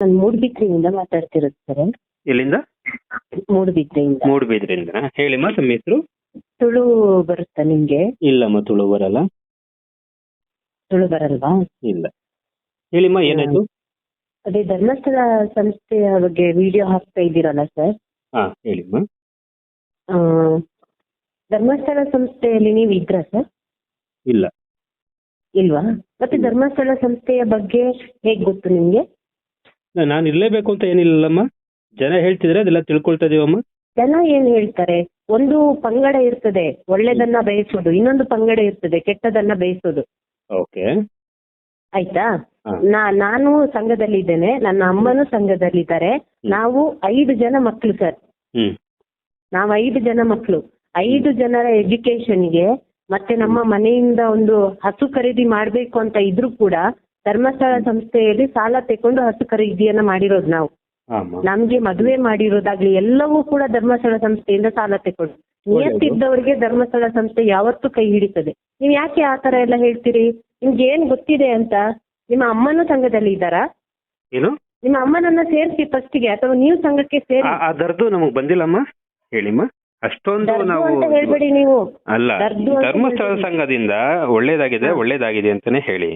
ನಾನು ಮೂಡ್ಬಿದ್ರೆಯಿಂದ ಮಾತಾಡ್ತಿರೋದು ಸರ್. ಎಲ್ಲಿಂದ? ಮೂಡ್ಬಿದ್ರೆಯಿಂದ. ಮೂಡ್ಬಿದ್ರಿಂದ ಹೇಳಿಮ್ಮ ತಮ್ಮ ಹೆಸರು? ತುಳು ಬರುತ್ತಾ ನಿಮ್ಗೆ ಇಲ್ಲಮ್ಮ ತುಳು ಬರಲ್ಲ. ತುಳು ಬರಲ್ವಾ? ಇಲ್ಲ. ಹೇಳಿಮ್ಮ ಏನಾಯ್ತು? ಅದೇ ಧರ್ಮಸ್ಥಳ ಸಂಸ್ಥೆಯ ಬಗ್ಗೆ ವಿಡಿಯೋ ಹಾಕ್ತಾ ಇದ್ದೀರಲ್ಲ ಸರ್. ಹಾ ಹೇಳಿಮ್ಮ ಧರ್ಮಸ್ಥಳ ಸಂಸ್ಥೆಯಲ್ಲಿ ನೀವು ಇದ್ರಾ ಸರ್? ಇಲ್ಲ. ಇಲ್ವಾ? ಮತ್ತೆ ಧರ್ಮಸ್ಥಳ ಸಂಸ್ಥೆಯ ಬಗ್ಗೆ ಹೇಗ್ ಗೊತ್ತು ನಿಮ್ಗೆ? ನಾನು ಇರಲೇಬೇಕು ಅಂತ ಏನಿಲ್ಲಮ್ಮ ಜನ ಹೇಳ್ತಿದ್ರೆ ಅದೆಲ್ಲ ತಿಳ್ಕೊಳ್ತಾ ಇದೀವಮ್ಮ ಜನ ಏನ್ ಹೇಳ್ತಾರೆ? ಒಂದು ಪಂಗಡ ಇರ್ತದೆ ಒಳ್ಳೇದನ್ನ ಬಯಸೋದು ಇನ್ನೊಂದು ಪಂಗಡ ಇರ್ತದೆ ಕೆಟ್ಟದನ್ನ ಬಯಸೋದು. ಓಕೆ. ಆಯ್ತಾ. ನಾ ನಾನು ಸಂಘದಲ್ಲಿದ್ದೇನೆ ನನ್ನ ಅಮ್ಮನೂ ಸಂಘದಲ್ಲಿದ್ದಾರೆ. ನಾವು ಐದು ಜನ ಮಕ್ಕಳು ಸರ್. ಹ್ಮ್. ನಾವು ಐದು ಜನ ಮಕ್ಕಳು ಐದು ಜನರ ಎಜುಕೇಶನ್ಗೆ ಮತ್ತೆ ನಮ್ಮ ಮನೆಯಿಂದ ಒಂದು ಹಸು ಖರೀದಿ ಮಾಡ್ಬೇಕು ಅಂತ ಇದ್ರು ಕೂಡ ಧರ್ಮಸ್ಥಳ ಸಂಸ್ಥೆಯಲ್ಲಿ ಸಾಲ ತೆಕೊಂಡು ಹಸು ಖರೀದಿಯನ್ನ ಮಾಡಿರೋದು ನಾವು. ನಮ್ಗೆ ಮದುವೆ ಮಾಡಿರೋದಾಗ್ಲಿ ಎಲ್ಲವೂ ಕೂಡ ಧರ್ಮಸ್ಥಳ ಸಂಸ್ಥೆಯಿಂದ ಸಾಲ ತೆಕೊಂಡು ನಿಯತ್ತಿದ್ದವರಿಗೆ ಧರ್ಮಸ್ಥಳ ಸಂಸ್ಥೆ ಯಾವತ್ತೂ ಕೈ ಹಿಡಿತದೆ. ನೀವ್ ಯಾಕೆ ಆ ತರ ಎಲ್ಲ ಹೇಳ್ತೀರಿ? ನಿಮ್ಗೆ ಏನ್ ಗೊತ್ತಿದೆ ಅಂತ? ನಿಮ್ಮ ಅಮ್ಮನೂ ಸಂಘದಲ್ಲಿ ಇದ್ದಾರಾ? ಏನು? ನಿಮ್ಮ ಅಮ್ಮನನ್ನ ಸೇರಿಸಿ ಫಸ್ಟ್ಗೆ ಅಥವಾ ನೀವು ಸಂಘಕ್ಕೆ ಸೇರಿ? ನಮಗ್ ಬಂದಿಲ್ಲಮ್ಮ. ಹೇಳಿಮ್ಮ ಅಷ್ಟೊಂದು ನಾವು ಹೇಳ್ಬೇಡಿ ನೀವು. ಅಲ್ಲ ಧರ್ಮಸ್ಥಳ ಸಂಘದಿಂದ ಒಳ್ಳೇದಾಗಿದೆ. ಒಳ್ಳೇದಾಗಿದೆ ಅಂತಾನೆ ಹೇಳಿ.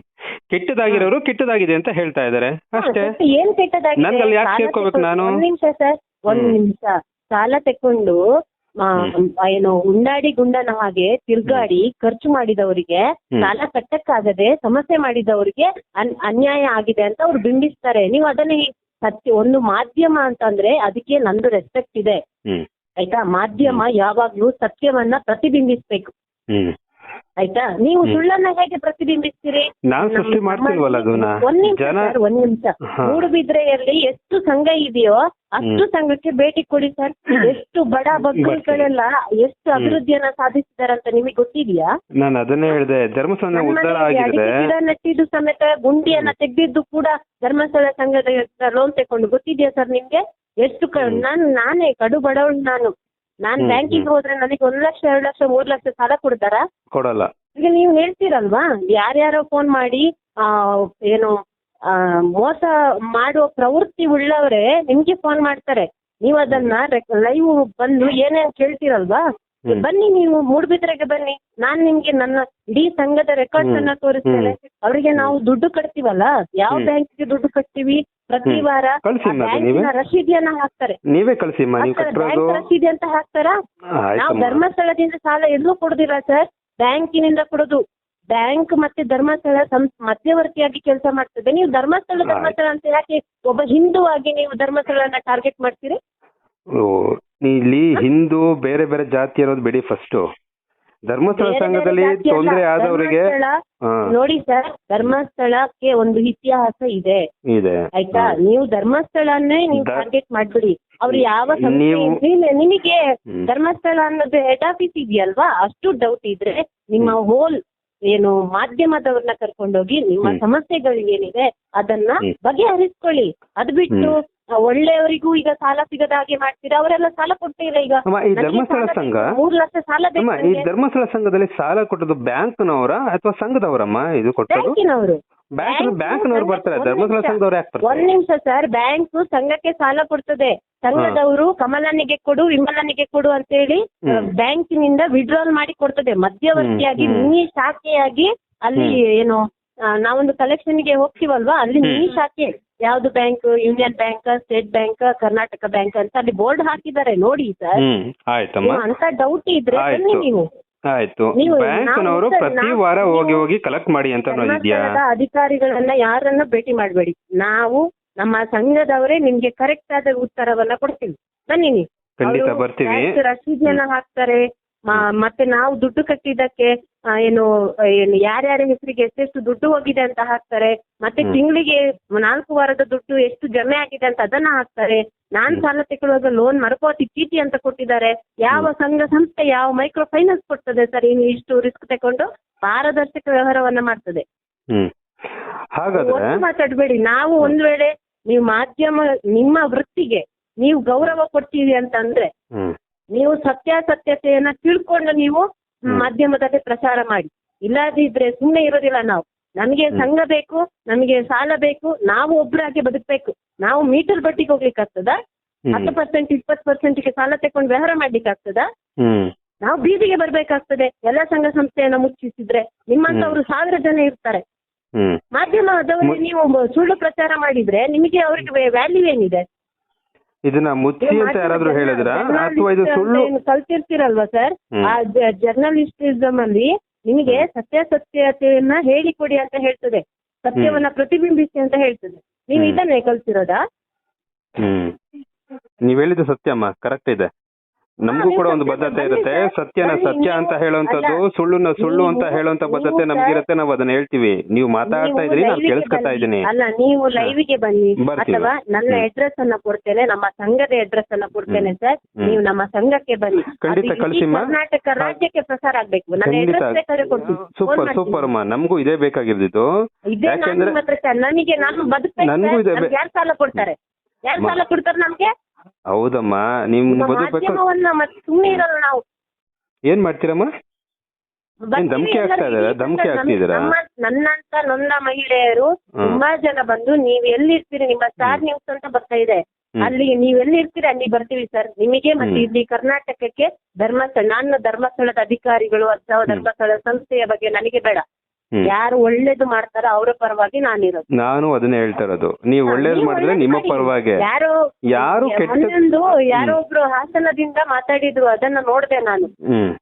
ಕೆಟ್ಟದಾಗಿರೋರು ಕೆಟ್ಟದಾಗಿದೆ ಅಂತ ಹೇಳ್ತಾ ಇದಾರೆ ಅಷ್ಟೇ. ಮತ್ತೆ ಏನ್ ಕೆಟ್ಟದಾಗಿದೆ? ನನ್ಗೆ ಯಾಕೆ ಸೇರ್ಕೋಬೇಕು ನಾನು? ಒಂದ್ ನಿಮಿಷ ಸರ್ ಒಂದ್ ನಿಮಿಷ. ಸಾಲ ತಕೊಂಡು ಏನು ಉಂಡಾಡಿ ಗುಂಡನ ಹಾಗೆ ತಿರ್ಗಾಡಿ ಖರ್ಚು ಮಾಡಿದವರಿಗೆ ಸಾಲ ಕಟ್ಟಕ್ಕಾಗದೆ ಸಮಸ್ಯೆ ಮಾಡಿದವರಿಗೆ ಅನ್ಯಾಯ ಆಗಿದೆ ಅಂತ ಅವ್ರು ಬಿಂಬಿಸ್ತಾರೆ. ನೀವು ಅದನ್ನ ಸತ್ಯ ಒಂದು ಮಾಧ್ಯಮ ಅಂತಂದ್ರೆ ಅದಕ್ಕೆ ನಂದು ರೆಸ್ಪೆಕ್ಟ್ ಇದೆ. ಆಯ್ತಾ? ಮಾಧ್ಯಮ ಯಾವಾಗ್ಲೂ ಸತ್ಯವನ್ನ ಪ್ರತಿಬಿಂಬಿಸ್ಬೇಕು. ಆಯ್ತಾ? ನೀವು ಸುಳ್ಳನ್ನ ಹೇಗೆ ಪ್ರತಿಬಿಂಬಿಸ್ತೀರಿ? ನಾನ್ ಸೃಷ್ಟಿ ಮಾಡ್ತಿಲ್ವಲ್ಲ ಅದನ್ನ ಒಂದ್ ನಿಮಿಷ ಸರ್ ಒಂದ್ ನಿಮಿಷ. ಮೂಡುಬಿದ್ರೆಯಲ್ಲಿ ಎಷ್ಟು ಸಂಘ ಇದೆಯೋ ಅಷ್ಟು. ಸಂಘಕ್ಕೆ ಭೇಟಿ ಕೊಡಿ ಸರ್. ಎಷ್ಟು ಬಡ ಬಗ್ಗಳೆಲ್ಲ ಎಷ್ಟು. ಅಭಿವೃದ್ಧಿಯನ್ನ ಅಂತ ನಿಮಗೆ ಗೊತ್ತಿದ್ಯಾ? ನಾನು ಅದನ್ನೇ ಹೇಳಿದೆ ಧರ್ಮಸ್ಥಳ ಉದ್ಧಾರ ಗಿಡ ನೆಟ್ಟಿದ್ದು ಸಮೇತ ಗುಂಡಿಯನ್ನ ತೆಗೆದಿದ್ದು ಕೂಡ ಧರ್ಮಸ್ಥಳ ಸಂಘದ ಲೋನ್ ತಗೊಂಡು ಗೊತ್ತಿದ್ಯಾ ಸರ್ ನಿಮ್ಗೆ? ಎಷ್ಟು ನಾನು. ನಾನೇ ಕಡು ಬಡವಳು ನಾನು. ನಾನ್ ಹ್ಮ್, ಬ್ಯಾಂಕಿಗೆ ಹೋದ್ರೆ ನನಗೆ ಒಂದ್ ಲಕ್ಷ ಎರಡು ಲಕ್ಷ ಮೂರ್ ಲಕ್ಷ ಸಾಲ ಕೊಡ್ತಾರಾ? ಕೊಡಲ್ಲ. ಈಗ ನೀವು ಹೇಳ್ತೀರಲ್ವಾ? ಯಾರ್ಯಾರೋ ಫೋನ್ ಮಾಡಿ ಆ ಏನು ಆ ಮೋಸ ಮಾಡುವ ಪ್ರವೃತ್ತಿ ಉಳ್ಳವರೇ ನಿಮ್ಗೆ ಫೋನ್ ಮಾಡ್ತಾರೆ. ನೀವು ಅದನ್ನ ಲೈವ್ ಬಂದು ಏನೇನ್ ಕೇಳ್ತೀರಲ್ವಾ? ಹ್ಮ್. ಬನ್ನಿ ನೀವು ಮೂಡ್ಬಿದ್ರೆಗೆ ಬನ್ನಿ. ನಾನ್ ನಿಮ್ಗೆ ನನ್ನ ಇಡೀ ಸಂಘದ ರೆಕಾರ್ಡ್ಸ್ ಅನ್ನ ತೋರಿಸ್ತೇನೆ. ಅವರಿಗೆ ನಾವು ದುಡ್ಡು ಕಟ್ತೀವಲ್ಲ? ಯಾವ ಹ್ಮ್. ಬ್ಯಾಂಕ್ಗೆ ದುಡ್ಡು ಕಟ್ತೀವಿ? ಪ್ರತಿ ವಾರ ಕಳ್ಸಿ ನೀವೇ. ರಸೀದಿಯನ್ನ ಹಾಕ್ತಾರೆ. ನೀವೇ ಕಳ್ಸಿಮ್ಮ ನೀವು ಹಾಕ್ತಾರೆ, ಕಟ್ಟಿರೋದು? ಬ್ಯಾಂಕ್ ರಸೀದಿ ಅಂತ ಹಾಕ್ತಾರಾ? ನಾವು ಆಯ್ತಮ್ಮ. ಧರ್ಮಸ್ಥಳದಿಂದ ಸಾಲ ಎಲ್ಲೂ ಕೊಡುದಿಲ್ಲ ಸರ್. ಬ್ಯಾಂಕಿನಿಂದ ಕೊಡುದು. ಬ್ಯಾಂಕ್ ಮತ್ತೆ ಧರ್ಮಸ್ಥಳ ಸಂ ಮಧ್ಯವರ್ತಿಯಾಗಿ ಕೆಲಸ ಮಾಡ್ತದೆ. ನೀವು ಧರ್ಮಸ್ಥಳ ಆಯ್ತು. ಧರ್ಮಸ್ಥಳ ಅಂತ ಯಾಕೆ ಒಬ್ಬ ಹಿಂದೂ ಆಗಿ ನೀವು ಧರ್ಮಸ್ಥಳನ ಟಾರ್ಗೆಟ್ ಮಾಡ್ತೀರಿ? ಓ ನೀ ಇಲ್ಲಿ ಹಿಂದೂ ಬೇರೆ ಬೇರೆ ಜಾತಿ ಅನ್ನೋದು ಬಿಡಿ ಫಸ್ಟ್ ಧರ್ಮಸ್ಥಳ ಸಂಘದಲ್ಲಿ ತೊಂದರೆ ಆದವರಿಗೆ ನೋಡಿ ಸರ್ ಧರ್ಮಸ್ಥಳಕ್ಕೆ ಒಂದು ಇತಿಹಾಸ ಇದೆ. ಇದೆ. ಆಯ್ತಾ? ನೀವು ಧರ್ಮಸ್ಥಳನ್ನೇ ನೀವು ಟಾರ್ಗೆಟ್ ಮಾಡ್ಬಿಡಿ. ಅವ್ರು ಯಾವ ನಿಮಗೆ ಧರ್ಮಸ್ಥಳ ಅನ್ನೋದು ಹೆಡ್ ಆಫೀಸ್ ಇದೆಯಲ್ವಾ? ಅಷ್ಟು ಡೌಟ್ ಇದ್ರೆ ನಿಮ್ಮ ಹೋಲ್ ಏನು ಮಾಧ್ಯಮದವ್ರನ್ನ ಕರ್ಕೊಂಡೋಗಿ ನಿಮ್ಮ ಸಮಸ್ಯೆಗಳು ಏನಿದೆ ಅದನ್ನ. ಬಗೆಹರಿಸ್ಕೊಳ್ಳಿ. ಅದ್ ಬಿಟ್ಟು ಒಳ್ಳೆಯವರಿಗೂ ಈಗ ಸಾಲ ಸಿಗದ ಹಾಗೆ ಮಾಡ್ತೀರಾ? ಅವರೆಲ್ಲ ಸಾಲ ಕೊಡ್ತೀರ ಈಗ. ಅಮ್ಮ, ಈ ನನಗೆ ಧರ್ಮಸ್ಥಳ ಸಾಲ ಸಂಘ ಬೇಕು, ಮೂರ್ ಲಕ್ಷ ಸಾಲ ಬೇಕು ಅಮ್ಮ ಈ ನನಗೆ. ಧರ್ಮಸ್ಥಳ ಸಂಘದಲ್ಲಿ ಸಾಲ ಕೊಟ್ಟದ್ದು ಬ್ಯಾಂಕ್ನವರ ಅಥವಾ ಸಂಘದವರಮ್ಮ ಇದು ಕೊಟ್ಟದ್ದು? ಬ್ಯಾಂಕಿನವರು. ಬ್ಯಾಂಕ್ ಬ್ಯಾಂಕ್ ಬ್ಯಾಂಕ್ನವ್ರು ಬರ್ತಾರೆ. ಒಂದ್ ಧರ್ಮಸ್ಥಳ ನಿಮಿಷ. ಸಂಘದವ್ರು ಯಾಕೆ ಒಂದ್ ಬರ್ತಾರೆ ನಿಮಿಷ ಸರ್. ಬ್ಯಾಂಕ್ ಸಂಘಕ್ಕೆ ಸಾಲ ಕೊಡ್ತದೆ. ಸಂಘದವರು ಕಮಲನಿಗೆ ಕೊಡು ವಿಮಲನಿಗೆ ಕೊಡು ಅಂತ ಹೇಳಿ ಬ್ಯಾಂಕಿನಿಂದ ವಿಡ್ರಾಲ್ ಮಾಡಿ ಕೊಡ್ತದೆ. ಮಧ್ಯವರ್ತಿಯಾಗಿ ಹ್ಮ್. ಮಿನಿ ಶಾಖೆಯಾಗಿ ಅಲ್ಲಿ ಏನು ನಾವೊಂದು ಕಲೆಕ್ಷನ್ಗೆ ಹೋಗ್ತೀವಲ್ವಾ? ಅಲ್ಲಿ ನೀ ಶಾಖೆ ಯಾವ್ದು bank union bank state bank Karnataka bank ಅಂತ ಅಲ್ಲಿ ಬೋರ್ಡ್ ಹಾಕಿದ್ದಾರೆ. ನೋಡಿ ಸರ್ ಹ್ಮ್ ಆಯ್ತಮ್ಮ. ಅಂತ ಡೌಟ್ ಇದ್ರೆ ಆಯ್ತು. ಬನ್ನಿ ನೀವು. ಆಯ್ತು. ನೀವು- ಬ್ಯಾಂಕ್ನವರು ನಾವು- ಪ್ರತಿ ವಾರ ಹೋಗಿ ಹೋಗಿ ಕಲೆಕ್ಟ್ ಮಾಡಿ ಅಂತ ಅನ್ನೋದು ಇದೆಯಾ? ಧರ್ಮಸ್ಥಳದ ಅಧಿಕಾರಿಗಳನ್ನ ಯಾರನ್ನ ಭೇಟಿ ಮಾಡಬೇಡಿ. ನಾವು ನಮ್ಮ ಸಂಘದವರೇ ನಿಮ್ಗೆ ಕರೆಕ್ಟ್ ಆದ ಉತ್ತರವನ್ನ ಕೊಡ್ತೀವಿ. ಬನ್ನಿ ನೀವು. ಖಂಡಿತ ಬರ್ತೀವಿ. ಹಾಕ್ತಾರೆ. ಮತ್ತೆ ನಾವು ದುಡ್ಡು ಕಟ್ಟಿದ್ದಕ್ಕೆ ಏನು ಏನು ಯಾರ್ಯಾರ ಹೆಸರಿಗೆ ಎಷ್ಟೆಷ್ಟು ದುಡ್ಡು ಹೋಗಿದೆ ಅಂತ ಹಾಕ್ತಾರೆ ಮತ್ತೆ ತಿಂಗಳಿಗೆ ನಾಲ್ಕು ವಾರದ ದುಡ್ಡು ಎಷ್ಟು ಜಮೆ ಆಗಿದೆ ಅಂತ ಅದನ್ನ ಹಾಕ್ತಾರೆ. ನಾನ್ ಸಾಲ ತಗೊಳ್ಳುವಾಗ ಲೋನ್ ಮರುಪಾವತಿ ಚೀಟಿ ಅಂತ ಕೊಟ್ಟಿದ್ದಾರೆ. ಯಾವ ಸಂಘ ಸಂಸ್ಥೆ ಯಾವ ಮೈಕ್ರೋ ಫೈನಾನ್ಸ್ ಕೊಡ್ತದೆ ಸರ್? ಇನ್ನು ಇಷ್ಟು ರಿಸ್ಕ್ ತಗೊಂಡು ಪಾರದರ್ಶಕ ವ್ಯವಹಾರವನ್ನ ಮಾಡ್ತದೆ. ಮಾತಾಡ್ಬೇಡಿ. ನಾವು ಒಂದ್ ವೇಳೆ ನೀವು ಮಾಧ್ಯಮ ನಿಮ್ಮ ವೃತ್ತಿಗೆ ನೀವು ಗೌರವ ಕೊಡ್ತೀವಿ ಅಂತಂದ್ರೆ ನೀವು ಸತ್ಯಾಸತ್ಯತೆಯನ್ನ ತಿಳ್ಕೊಂಡು ನೀವು. ಮಾಧ್ಯಮದಲ್ಲಿ ಪ್ರಚಾರ ಮಾಡಿ. ಇಲ್ಲದಿದ್ರೆ ಸುಮ್ಮನೆ ಇರೋದಿಲ್ಲ ನಾವು. ನಮಗೆ. ಸಂಘ ಬೇಕು ನಮಗೆ ಸಾಲ ಬೇಕು ನಾವು ಒಬ್ಬರಾಗಿ ಬದುಕಬೇಕು. ನಾವು ಮೀಟರ್ ಬಟ್ಟಿಗೆ ಹೋಗ್ಲಿಕ್ಕೆ ಆಗ್ತದ ಹತ್ತು ಪರ್ಸೆಂಟ್ ಇಪ್ಪತ್ತು ಪರ್ಸೆಂಟ್ಗೆ ಸಾಲ ತಕೊಂಡು ವ್ಯವಹಾರ ಮಾಡ್ಲಿಕ್ಕೆ ಆಗ್ತದ ನಾವು ಬೀದಿಗೆ ಬರ್ಬೇಕಾಗ್ತದೆ. ಎಲ್ಲ ಸಂಘ ಸಂಸ್ಥೆಯನ್ನ ಮುಚ್ಚಿಸಿದ್ರೆ ನಿಮ್ಮಂತವ್ರು ಸಾವಿರ ಜನ ಇರ್ತಾರೆ. ಮಾಧ್ಯಮದವರು ನೀವು ಸುಳ್ಳು ಪ್ರಚಾರ ಮಾಡಿದ್ರೆ ನಿಮಗೆ ಅವ್ರಿಗೆ ವ್ಯಾಲ್ಯೂ ಏನಿದೆ? ಇದನ್ನ ಮುಚ್ಚಿ ಅಂತ ಯಾರಾದ್ರೂ ಹೇಳಿದ್ರ? ಅಥವಾ ಇದು ಸುಳ್ಳು? ಕಲ್ತಿರ್ತೀರಲ್ವಾ ಸರ್. ಆ ಜರ್ನಲಿಸ್ಟಿಸಮ್ ಅಲ್ಲಿ ನಿಮಗೆ ಸತ್ಯಾಸತ್ಯತೆಯನ್ನ ಹೇಳಿಕೊಡಿ ಅಂತ ಹೇಳ್ತದೆ. ಸತ್ಯವನ್ನ ಪ್ರತಿಬಿಂಬಿಸಿ ಅಂತ ಹೇಳ್ತದೆ. ನೀವು. ಇದನ್ನೇ ಕಲ್ತಿರೋದಾ? ಹ್ಮ್. ನೀವ್ ಹೇಳಿದ್ದು ಸತ್ಯಮ್ಮ ಕರೆಕ್ಟ್ ಇದೆ. ನಮಗೂ ಕೂಡ ಒಂದು ಬದ್ಧತೆ ಇರುತ್ತೆ. ಸತ್ಯನ ಸತ್ಯ ಅಂತ ಹೇಳುವಂತದ್ದು ಸುಳ್ಳುನ ಸುಳ್ಳು ಅಂತ ಹೇಳುವಂತ ಬದ್ಧತೆ ನಮ್ಗಿರುತ್ತೆ ನಾವು ಅದನ್ನ ಹೇಳ್ತೀವಿ. ನೀವು ಮಾತಾಡ್ತಾ ಇದ್ರಿ ನಾನು ಕೇಳಿಸ್ಕೊತಾ ಇದ್ದೀನಿ. ಅಲ್ಲ ನೀವು ಲೈವ್ಗೆ ಬನ್ನಿ. ಅಥವಾ ನನ್ನ. ಅಡ್ರೆಸ್ ಅನ್ನ ಕೊಡ್ತೇನೆ ನಮ್ಮ ಸಂಘದ ಅಡ್ರೆಸ್ ಅನ್ನ ಕೊಡ್ತೇನೆ ಸರ್. ನೀವು ನಮ್ಮ ಸಂಘಕ್ಕೆ ಬನ್ನಿ. ಖಂಡಿತ ಕಳಿಸಿಮ್ಮ. ಕರ್ನಾಟಕ ರಾಜ್ಯಕ್ಕೆ ಪ್ರಸಾರ ಆಗ್ಬೇಕು. ನನ್ನ ಅಡ್ರೆಸ್ ಸೂಪರ್ ಸೂಪರ್ ಅಮ್ಮ. ನಮಗೂ ಇದೇ ಬೇಕಾಗಿರ್ದಿತ್ತು. ಯಾಕಂದ್ರೆ ನನಗೆ ನಾನು ಬದುಕ್ಬೇಕು ನನ್ಗೂ ಇದೆ ಯಾರು ಸಾಲ ಕೊಡ್ತಾರೆ? ಯಾರು ಸಾಲ ಕೊಡ್ತಾರೆ ನಮ್ಗೆ? ಹೌದಮ್ಮ ನಿಮ್ ಬದುಕಬೇಕು ಮಾಧ್ಯಮವನ್ನ ಮತ್ತೆ ಸುಮ್ಮನೆ ಇರಲ್ಲ ನಾವು ಏನ್ ಮಾಡ್ತೀರಮ್ಮ ಧಮ್ಕಿ ಆಗ್ತಾ ಇದಾರಾ? ಇಡೀ ನಮ್ಮ- ನನ್ನಂತ ನೊಂದ ಮಹಿಳೆಯರು ಹ್ಮ್. ತುಂಬಾ ಜನ ಬಂದು ನೀವ್ ಎಲ್ಲಿರ್ತೀರಿ ನಿಮ್ಮ ಸ್ಟಾರ್ ನ್ಯೂಸ್ ಅಂತ ಬರ್ತಾ ಇದೆ ಹ್ಮ್. ಅಲ್ಲಿ ನೀವ್ ಎಲ್ಲಿರ್ತೀರಿ ಅಲ್ಲಿ ಬರ್ತೀವಿ ಸರ್ ನಿಮಗೆ ಮತ್ತೆ ಹ್ಮ್. ಇಲ್ಲಿ ಕರ್ನಾಟಕಕ್ಕೆ ಧರ್ಮಸ್ಥಳ ನಾನು ಧರ್ಮಸ್ಥಳದ ಅಧಿಕಾರಿಗಳು ಅಥವಾ. ಧರ್ಮಸ್ಥಳ ಸಂಸ್ಥೆಯ ಬಗ್ಗೆ ನನಗೆ ಬೇಡ. ಯಾರು ಒಳ್ಳೇದು ಮಾಡ್ತಾರೋ ಅವರ ಪರವಾಗಿ ನಾನಿರೋದು. ನಾನು ಅದನ್ನ ಹೇಳ್ತಾ ಇರೋದು. ನೀವು ಒಳ್ಳೇದು ಮಾಡಿದ್ರೆ ನಿಮ್ಮ ಪರವಾಗಿ. ಯಾರೋ ಯಾರು ಕೆಟ್ಟ ಮೊನ್ನೊಂದು ಯಾರೋ ಒಬ್ರು ಹಾಸನದಿಂದ ಮಾತಾಡಿದ್ರು ಅದನ್ನ ನೋಡ್ದೆ ನಾನು. ಹ್ಮ್.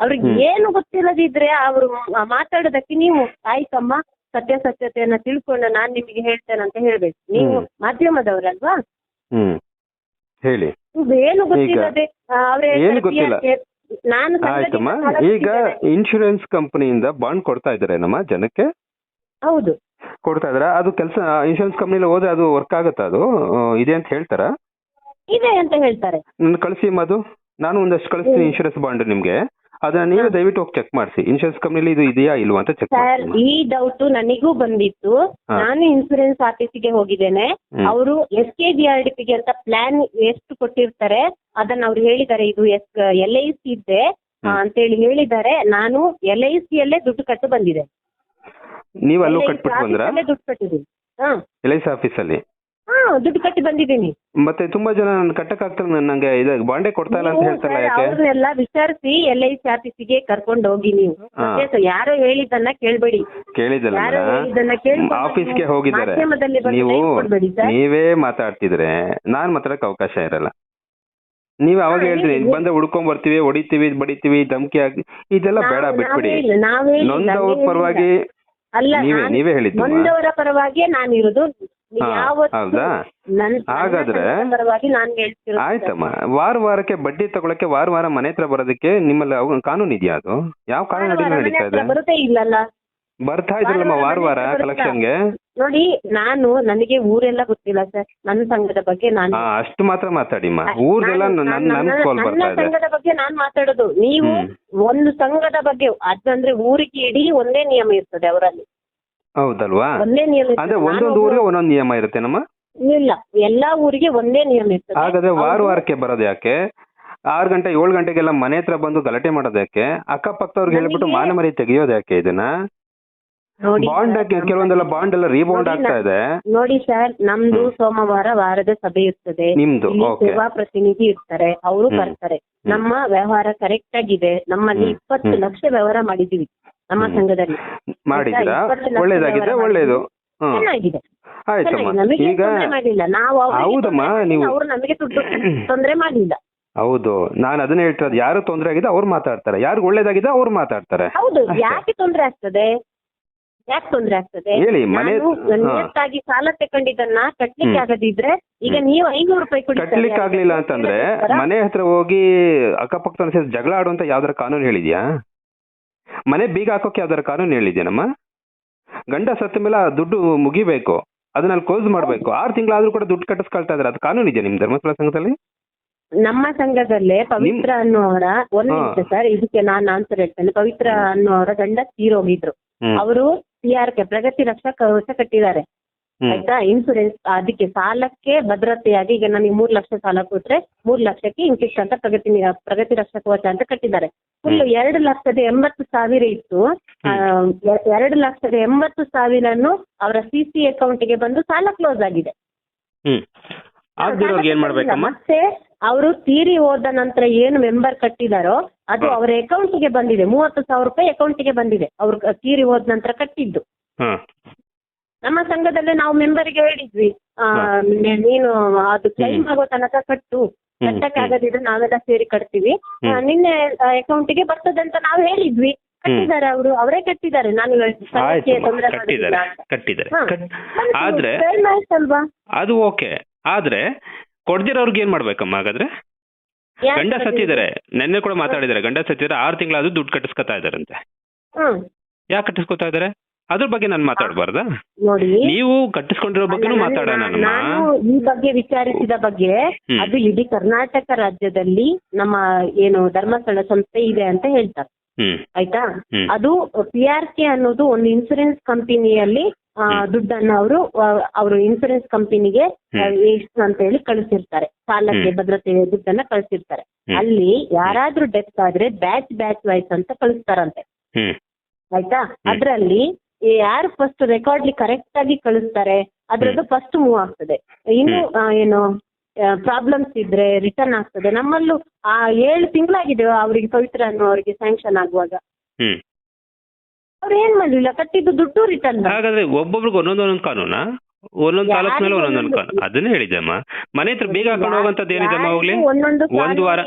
ಅವ್ರಿಗೆ ಏನು ಗೊತ್ತಿಲ್ಲದಿದ್ರೆ ಅವರು ಮಾತಾಡೋದಕ್ಕೆ ನೀವು ಆಯ್ತಮ್ಮ ಸತ್ಯಾಸತ್ಯತೆಯನ್ನ ತಿಳ್ಕೊಂಡು ನಾನ್ ನಿಮಗೆ ಹೇಳ್ತೇನೆ ಅಂತ ಹೇಳ್ಬೇಕು. ನೀವು. ಮಾಧ್ಯಮದವರಲ್ವಾ? ಹ್ಮ್. ಹೇಳಿ. ಏನು ಗೊತ್ತಿಲ್ಲದೆ ಅವ್ರ ಅವ್ರೇ ಏನು ಗೊತ್ತಿಲ್ಲ. ನಾನು ಆಯ್ತಮ್ಮ. ಈಗ. ಇನ್ಶೂರೆನ್ಸ್ ಕಂಪನಿಯಿಂದ ಬಾಂಡ್ ಕೊಡ್ತಾ ಇದಾರೆ ನಮ್ಮ ಜನಕ್ಕೆ? ಹೌದು. ಕೊಡ್ತಾ ಇದಾರೆ ಅದು ಕೆಲಸ ಇನ್ಶೂರೆನ್ಸ್ ಕಂಪ್ನಿಲಿ ಹೋದ್ರೆ ಅದು ವರ್ಕ್ ಆಗುತ್ತೆ ಅದು? ಆ, ಇದೆ ಅಂತ ಹೇಳ್ತಾರಾ? ಇದೆ ಅಂತ ಹೇಳ್ತಾರೆ. ನನ್ನ ಕಳಿಸಿ ಅದು. ನಾನು ಒಂದಷ್ಟು ಕಳಿಸ್ತೀನಿ. ಇನ್ಶೂರೆನ್ಸ್ ಬಾಂಡ್ ನಿಮ್ಗೆ. ಅದನ್ನ ನೀವೇ ದಯವಿಟ್ಟು ಹೋಗಿ ಚೆಕ್ ಮಾಡಿಸಿ. ಇನ್ಶೂರೆನ್ಸ್ ಕಂಪ್ನಿಲಿ ಇದು ಇದೆಯಾ ಇಲ್ವಾ ಅಂತ ಚೆಕ್ ಸರ್ ಮಾಡಿ ಈ ಡೌಟ್ ನನಗೂ ಬಂದಿತ್ತು. ಹಾ. ನಾನು ಇನ್ಸೂರೆನ್ಸ್ ಆಫೀಸಿಗೆ ಹೋಗಿದ್ದೇನೆ. ಹ್ಮ್. ಅವರು S K G R D ಪಿಗೆ ಅಂತ ಪ್ಲಾನ್ ಎಷ್ಟು ಕೊಟ್ಟಿರ್ತಾರೆ ಅದನ್ನ ಅವ್ರು ಹೇಳಿದ್ದಾರೆ. ಇದು ಎಸ್ ಎಲ್ ಐ ಸಿ ಇದೆ. ಆ, ಹ್ಮ್. ಅಂತೇಳಿ ಹೇಳಿದ್ದಾರೆ. ನಾನು ಎಲ್ ಐ ಸಿ ಯಲ್ಲೇ ದುಡ್ಡು ಕಟ್ಟು ಬಂದಿದೆ. ನೀವು ಅಲ್ಲೂ LIC ಕಟ್ಬಿಟ್ಟು ಬಂದ್ರ? ಆಫೀಸಲ್ಲೇ ದುಡ್ಡು ಕಟ್ಟಿದ್ದೀನಿ. ಹಾ. ಎಲ್ ಐ ಸಿ ಆಫೀಸಲ್ಲಿ ಹಾ ದುಡ್ಡು ಕಟ್ಟಿ ಬಂದಿದ್ದೀನಿ. ಮತ್ತೆ ತುಂಬಾ ಜನ ನನ್ನ ಕಟ್ಟಕ್ ಆಗ್ತಾರೆ ನಂಗೆ ಇದು ಬಾಂಡೆ ಕೊಡ್ತಾ ಇಲ್ಲ ಅಂತ ಹೇಳ್ತಾರಲ್ಲ ಯಾಕೆ? ಅವ್ರನ್ನೆಲ್ಲ ವಿಚಾರಿಸಿ ಎಲ್ ಐ ಸಿ ಆಫೀಸಿಗೆ ಕರ್ಕೊಂಡು ಹೋಗಿ ನೀವು. ಹಾ. ಮತ್ತೆ ಯಾರೋ ಹೇಳಿದ್ದನ್ನ ಕೇಳ್ಬೇಡಿ. ಕೇಳಿದಲ್ಲ ಯಾರೋ ಹೇಳಿದ್ದನ್ನ ಕೇಳ್ಕೊಂಡು ಆಫೀಸ್ಗೆ ನೀವು ಹೋಗಿದ್ದಾರೆ. ಮಾಧ್ಯಮದಲ್ಲಿ ಬಂದು ನೀವು ಕೊಡ್ಬೇಡಿ ಸರ್ ನೀವೇ ಮಾತಾಡ್ತಿದ್ರೆ ನಾನ್ ಮಾತಾಡಕ್ ಅವಕಾಶ ಇರಲ್ಲ. ನೀವ್ ಅವಾಗ ಹಾ, ಹೇಳ್ತೀನಿ ಹೇಳಿ. ಬಂದ್ರೆ ಹುಡ್ಕೊಂಡ್ ಬರ್ತೀವಿ ಹೊಡಿತೀವಿ ಬಡಿತೀವಿ ಧಮಕಿ ಹಾಕಿ ಇದೆಲ್ಲ ಬೇಡ ನಾವು- ಬಿಟ್ಬಿಡಿ. ನಾವ್ ಹೇಳಿಲ್ಲ, ನಾವ್ ಹೇಳಿಲ್ಲ, ನೊಂದವ್ರ ನೀವ್ ಪರವಾಗಿ ಅಲ್ಲ ನೀವೇ ನಾನು ನೀವೇ ಹೇಳಿದ್ದು ನೊಂದವರ ಪರವಾಗಿಯೇ ನಾನಿರೋದು ಹಾಗಾದ್ರೆ- ಆಯ್ತಮ್ಮ. ವಾರ ವಾರಕ್ಕೆ ಬಡ್ಡಿ ತಗೊಳಕ್ಕೆ ವಾರ ವಾರ ಮನೆ ಹತ್ರ ಬರೋದಕ್ಕೆ ನಿಮ್ಮಲ್ಲಿ ಕಾನೂನು ಇದೆಯಾ ಅದು? ಯಾವ ಕಾನೂನು ನಡೀತಾ ಇದೆ? ಬರ್ತಾ ಇದ್ರಲ್ಲಮ್ಮ ವಾರ ವಾರ? ಕಲೆಕ್ಷನ್ಗೆ? ನೋಡಿ ನಾನು ನನಗೆ ಊರೆಲ್ಲ ಗೊತ್ತಿಲ್ಲ ಸರ್. ನನ್ನ ಸಂಘದ ಬಗ್ಗೆ ನಾನು ಅಷ್ಟು ಮಾತ್ರ ಮಾತಾಡಿಮ್ಮ. ನಾನು- ನನ್ನ- ಸಂಘದ ಬಗ್ಗೆ ನಾನು ಮಾತಾಡೋದು. ನೀವು ಒಂದು ಸಂಘದ ಬಗ್ಗೆ ಅದಂದ್ರೆ ಊರಿಗೆ ಇಡೀ ಒಂದೇ ನಿಯಮ ಇರ್ತದೆ ಅವರಲ್ಲಿ. ಹೌದಲ್ವಾ? ಒಂದೇ ನಿಯಮ ಇರ್ತದೆ. ಅಂದ್ರೆ ನಾನು ಒಂದೊಂದು ಊರಿಗೆ ಒಂದೊಂದು ನಿಯಮ ಇರುತ್ತೆ ನಮ್ಮ ಇಲ್ಲ ಎಲ್ಲಾ ಊರಿಗೆ ಒಂದೇ ನಿಯಮ ಇರ್ತದೆ. ಹಾಗಾದ್ರೆ ವಾರ ವಾರಕ್ಕೆ ಬರೋದು ಯಾಕೆ? ಆರು ಗಂಟೆ ಏಳು ಗಂಟೆಗೆಲ್ಲ ಮನೆ ಹತ್ರ ಬಂದು ಗಲಾಟೆ ಮಾಡೋದು ಯಾಕೆ? ಅಕ್ಕಪಕ್ಕದವ್ರಿಗೆ ಹೇಳ್ಬಿಟ್ಟು ಮಾನ ಮರಿ ತೆಗಿಯೋದು ಯಾಕೆ ಇದನ್ನ? ನೋಡಿ ಬಾಂಡ್ ಸರ್, ನಮ್ಮ- ಕೆಲವೊಂದೆಲ್ಲ ಬಾಂಡ್ ಎಲ್ಲ ರೀಬೌಂಡ್ ನೋಡಿ ಆಗ್ತಾ ನಾ- ಇದೆ. ನೋಡಿ ಸರ್ ನಮ್ದು ಹ್ಮ್. ಸೋಮವಾರ ವಾರದ ಸಭೆ ಇರ್ತದೆ. ನಿಮ್ದು ಇಲ್ಲಿ ಓಕೆ. ಸೇವಾ ಪ್ರತಿನಿಧಿ ಇರ್ತಾರೆ ಅವರು ಹ್ಮ್. ಬರ್ತಾರೆ. ನಮ್ಮ ವ್ಯವಹಾರ ಕರೆಕ್ಟ್ ಆಗಿದೆ. ನಮ್ಮಲ್ಲಿ ಹ್ಮ್. ಇಪ್ಪತ್ತು ಹ್ಮ್. ಲಕ್ಷ ವ್ಯವಹಾರ ಮಾಡಿದೀವಿ. ನಮ್ಮ. ಸಂಘದಲ್ಲಿ. ಮಾಡಿದ್ದೀರಾ? ಒಳ್ಳೇದಾಗಿದೆ ಒಳ್ಳೇದಾಗಿದ್ರೆ ಒಳ್ಳೇದು. ಚೆನ್ನಾಗಿದೆ. ಆಯ್ತಮ್ಮ. ನಮಗೆ ಈಗ ತೊಂದ್ರೆ ಮಾಡಿಲ್ಲ. ನಾವು ಹೌದಮ್ಮ, ನೀವು- ಅವ್ರು ನಮಗೆ ದುಡ್ಡು ತೊಂದ್ರೆ ಮಾಡಿಲ್ಲ. ಹೌದು. ನಾನು ಅದನ್ನ ಹೇಳ್ತಿರೋದು ಯಾರು ತೊಂದರೆ ಆಗಿದೆ ಅವ್ರು ಮಾತಾಡ್ತಾರೆ. ಯಾರು ಒಳ್ಳೇದಾಗಿದೆ ಅವ್ರು ಮಾತಾಡ್ತಾರೆ. ಹೌದು. ಯಾಕೆ ತೊಂದ್ರೆ ಆಗ್ತದೆ? ಯಾಕೆ ತೊಂದ್ರೆ ಆಗ್ತದೆ? ಹೇಳಿ, ಮನೆ-. ನಿಯತ್ತಾಗಿ ಸಾಲ ತಕೊಂಡಿದ್ದನ್ನ ಕಟ್ಲಿಕ್ಕೆ ಆಗದಿದ್ರೆ ಈಗ ನೀವು ಐನೂರು ರೂಪಾಯಿ. ಕಟ್ಲಿಕ್ಕೆ ಆಗ್ಲಿಲ್ಲ ಅಂತಂದ್ರೆ ಮನೆ ಹತ್ರ ಹೋಗಿ ಅಕ್ಕಪಕ್ಕ ಸೇರಿ ಜಗಳ ಆಡುವಂತ ಯಾವ್ದಾರ ಕಾನೂನು ಹೇಳಿದ್ಯಾ? ಮನೆ ಬೀಗ ಹಾಕೋಕೆ ಯಾವ್ದಾರ ಕಾನೂನು ಹೇಳಿದ್ಯಾನಮ್ಮ ಗಂಡ ಸತ್ತ ಮೇಲೆ ಆ ದುಡ್ಡು ಮುಗಿಬೇಕು. ಅದನ್ನ ಅಲ್ಲಿ ಕ್ಲೋಸ್ ಮಾಡ್ಬೇಕು. ಆರು ತಿಂಗಳಾದ್ರೂ ಕೂಡ ದುಡ್ಡು ಕಟ್ಟಿಸ್ಕೊಳ್ತಾ ಇದಾರೆ ಅದು ಕಾನೂನು ಇದೆಯಾ ನಿಮ್ ಧರ್ಮಸ್ಥಳ ಸಂಘದಲ್ಲಿ? ನಮ್ಮ ಸಂಘದಲ್ಲೇ ಪವಿತ್ರ ಅನ್ನುವರ ಒಂದು. ನಿಮಿಷ ಸರ್ ಇದಕ್ಕೆ ನಾನು ಆನ್ಸರ್ ಹೇಳ್ತೇನೆ. ಪವಿತ್ರ ಅನ್ನುವರ ಗಂಡ ತೀರೋಗಿದ್ರು ಅವರು C R K Pragati Raksha Kavach ಕಟ್ಟಿದ್ದಾರೆ. ಆಯ್ತಾ? ಇನ್ಸೂರೆನ್ಸ್ ಅದಕ್ಕೆ ಸಾಲಕ್ಕೆ ಭದ್ರತೆಯಾಗಿ ಈಗ ನನಗೆ ಮೂರ್ ಲಕ್ಷ ಸಾಲ ಕೊಟ್ರೆ ಮೂರ್ ಲಕ್ಷಕ್ಕೆ ಇಂತಿಷ್ಟು ಅಂತ ಪ್ರಗತಿ ಪ್ರಗತಿ ರಕ್ಷಕ ಕವಚ ಅಂತ ಕಟ್ಟಿದ್ದಾರೆ. ಫುಲ್ ಎರಡು ಲಕ್ಷದ ಎಂಬತ್ತು ಸಾವಿರ ಇತ್ತು. ಎರಡು ಲಕ್ಷದ ಎಂಬತ್ತು ಸಾವಿರನು ಅವರ ಸಿ ಸಿ ಅಕೌಂಟಿಗೆ ಬಂದು ಸಾಲ ಕ್ಲೋಸ್ ಆಗಿದೆ. ಮತ್ತೆ ಅವರು ತೀರಿ ಹೋದ ನಂತರ ಏನು ಮೆಂಬರ್ ಕಟ್ಟಿದಾರೋ ಅದು ಅವರ ಅಕೌಂಟ್ಗೆ ಬಂದಿದೆ. ಮೂವತ್ತು ಸಾವಿರ ರೂಪಾಯಿ ಅಕೌಂಟಿಗೆ ಬಂದಿದೆ. ಅವ್ರು ತೀರಿ ಹೋದ ನಂತರ ಕಟ್ಟಿದ್ದು. ನಮ್ಮ ಸಂಘದಲ್ಲೇ ನಾವು ಮೆಂಬರಿಗೆ ಹೇಳಿದ್ವಿ. ಆ, ನೀನು ಅದು ಕ್ಲೈಮ್ ಆಗೋ ತನಕ ಕಟ್ಟು. ಕಟ್ಟಕ್ಕೆ ಆಗದಿದ್ರೆ ನಾವೆಲ್ಲ ಸೇರಿ ಕಟ್ತೀವಿ. ನಿನ್ನೆ ಅಕೌಂಟಿಗೆ ಬರ್ತದೆ ಅಂತ ನಾವು ಹೇಳಿದ್ವಿ. ಕಟ್ಟಿದ್ದಾರೆ ಅವರು. ಅವರೇ ಕಟ್ಟಿದ್ದಾರೆ. ನಾನು ಕಟ್ಟಿದ್ದಾರೆ. ಕಟ್ಟಿದ್ದಾರೆ. ಆದ್ರೆ ಅದು ಓಕೆ. ಆದ್ರೆ ಕೊಡ್ದಿರೋರ್ಗೆ ಏನ್ ಮಾಡ್ಬೇಕಮ್ಮ ಹಾಗಾದ್ರೆ? ಗಂಡ? ಸತ್ತಿದ್ದಾರೆ. ನಿನ್ನೆ ಕೂಡ ಮಾತಾಡಿದ್ದಾರೆ. ಗಂಡ ಸತ್ತಿದ್ದಾರೆ. ಆರು ತಿಂಗಳಾದ್ರೂ ದುಡ್ಡು ಕಟ್ಟಿಸ್ಕೊತಾ ಇದಾರಂತೆ ಯಾಕೆ ಕಟ್ಟಿಸ್ಕೊತಾ ಇದಾರೆ ಅದ್ರ ಬಗ್ಗೆ ನಾನು ಮಾತಾಡಬಾರ್ದಾ? ನೋಡಿ. ನೀವು ಕಟ್ಟಿಸ್ಕೊಂಡಿರೋ ಬಗ್ಗೆ ಮಾತಾಡೋಣ ನಾನು- ಈ ಬಗ್ಗೆ ವಿಚಾರಿಸಿದ ಬಗ್ಗೆ ಹ್ಮ್. ಅದು ಇಡೀ ಕರ್ನಾಟಕ ರಾಜ್ಯದಲ್ಲಿ ನಮ್ಮ ಏನು ಧರ್ಮಸ್ಥಳ ಸಂಸ್ಥೆ ಇದೆ ಅಂತ ಹೇಳ್ತಾರೆ. ಹ್ಮ್. ಆಯ್ತಾ? ಹ್ಮ್. ಅದು ಪಿ ಆರ್ ಕೆ ಅನ್ನೋದು ಒಂದು ಇನ್ಸೂರೆನ್ಸ್ ಕಂಪನಿಯಲ್ಲಿ ಆ, ದುಡ್ಡನ್ನು ಅವರು ಅವರು ಇನ್ಸೂರೆನ್ಸ್ ಕಂಪನಿಗೆ ಎಷ್ಟು ಅಂತ ಹೇಳಿ ಕಳಿಸಿರ್ತಾರೆ. ಸಾಲಕ್ಕೆ ಹ್ಮ್. ಭದ್ರತೆ ದುಡ್ಡನ್ನ ಕಳಿಸಿರ್ತಾರೆ. ಹ್ಮ್. ಅಲ್ಲಿ ಯಾರಾದ್ರೂ ಡೆತ್ ಆದ್ರೆ ಬ್ಯಾಚ್ ಬ್ಯಾಚ್ ವೈಸ್ ಅಂತ ಕಳಿಸ್ತಾರಂತೆ. ಹ್ಮ್. ಆಯ್ತಾ? ಅದ್ರಲ್ಲಿ ಯಾರು ಫಸ್ಟ್ ರೆಕಾರ್ಡ್ಲಿ ಕರೆಕ್ಟ್ ಆಗಿ ಕಳಿಸ್ತಾರೆ. ಅದ್ರದ್ದು ಫಸ್ಟ್ ಮೂವ್ ಆಗ್ತದೆ. ಇನ್ನು ಏನು ಪ್ರಾಬ್ಲಮ್ಸ್ ಇದ್ರೆ ರಿಟರ್ನ್ ಆಗ್ತದೆ. ನಮ್ಮಲ್ಲೂ ಆ ಏಳು ತಿಂಗಳಾಗಿದೆ ಅವರಿಗೆ ಪವಿತ್ರ ಅನ್ನೋರಿಗೆ ಸ್ಯಾಂಕ್ಷನ್ ಆಗುವಾಗ. ಅವ್ರು ಏನ್ ಮಾಡ್ಲಿಲ್ಲ? ಕಟ್ಟಿದ್ದು ದುಡ್ಡು ರಿಟರ್ನ್ ಹಾಗಾದ್ರೆ ಒಬ್ಬೊಬ್ರಿಗೆ ಒಂದೊಂದು ಕಾನೂನಾ? ಒಂದೊಂದು ತಾಲೂಕ್ ಮೇಲೆ ಒಂದೊಂದು ಅನ್ಕೊಂಡು ಅದನ್ನೇ ಹೇಳಿದ್ದಮ್ಮ. ಮನೆ ಹತ್ರ ಬೇಗ ಹಾಕೊಂಡು ಹೋಗಂತದ್ದು ಏನಿದೆಮ್ಮ ಹೋಗ್ಲಿ ಒಂದು ವಾರ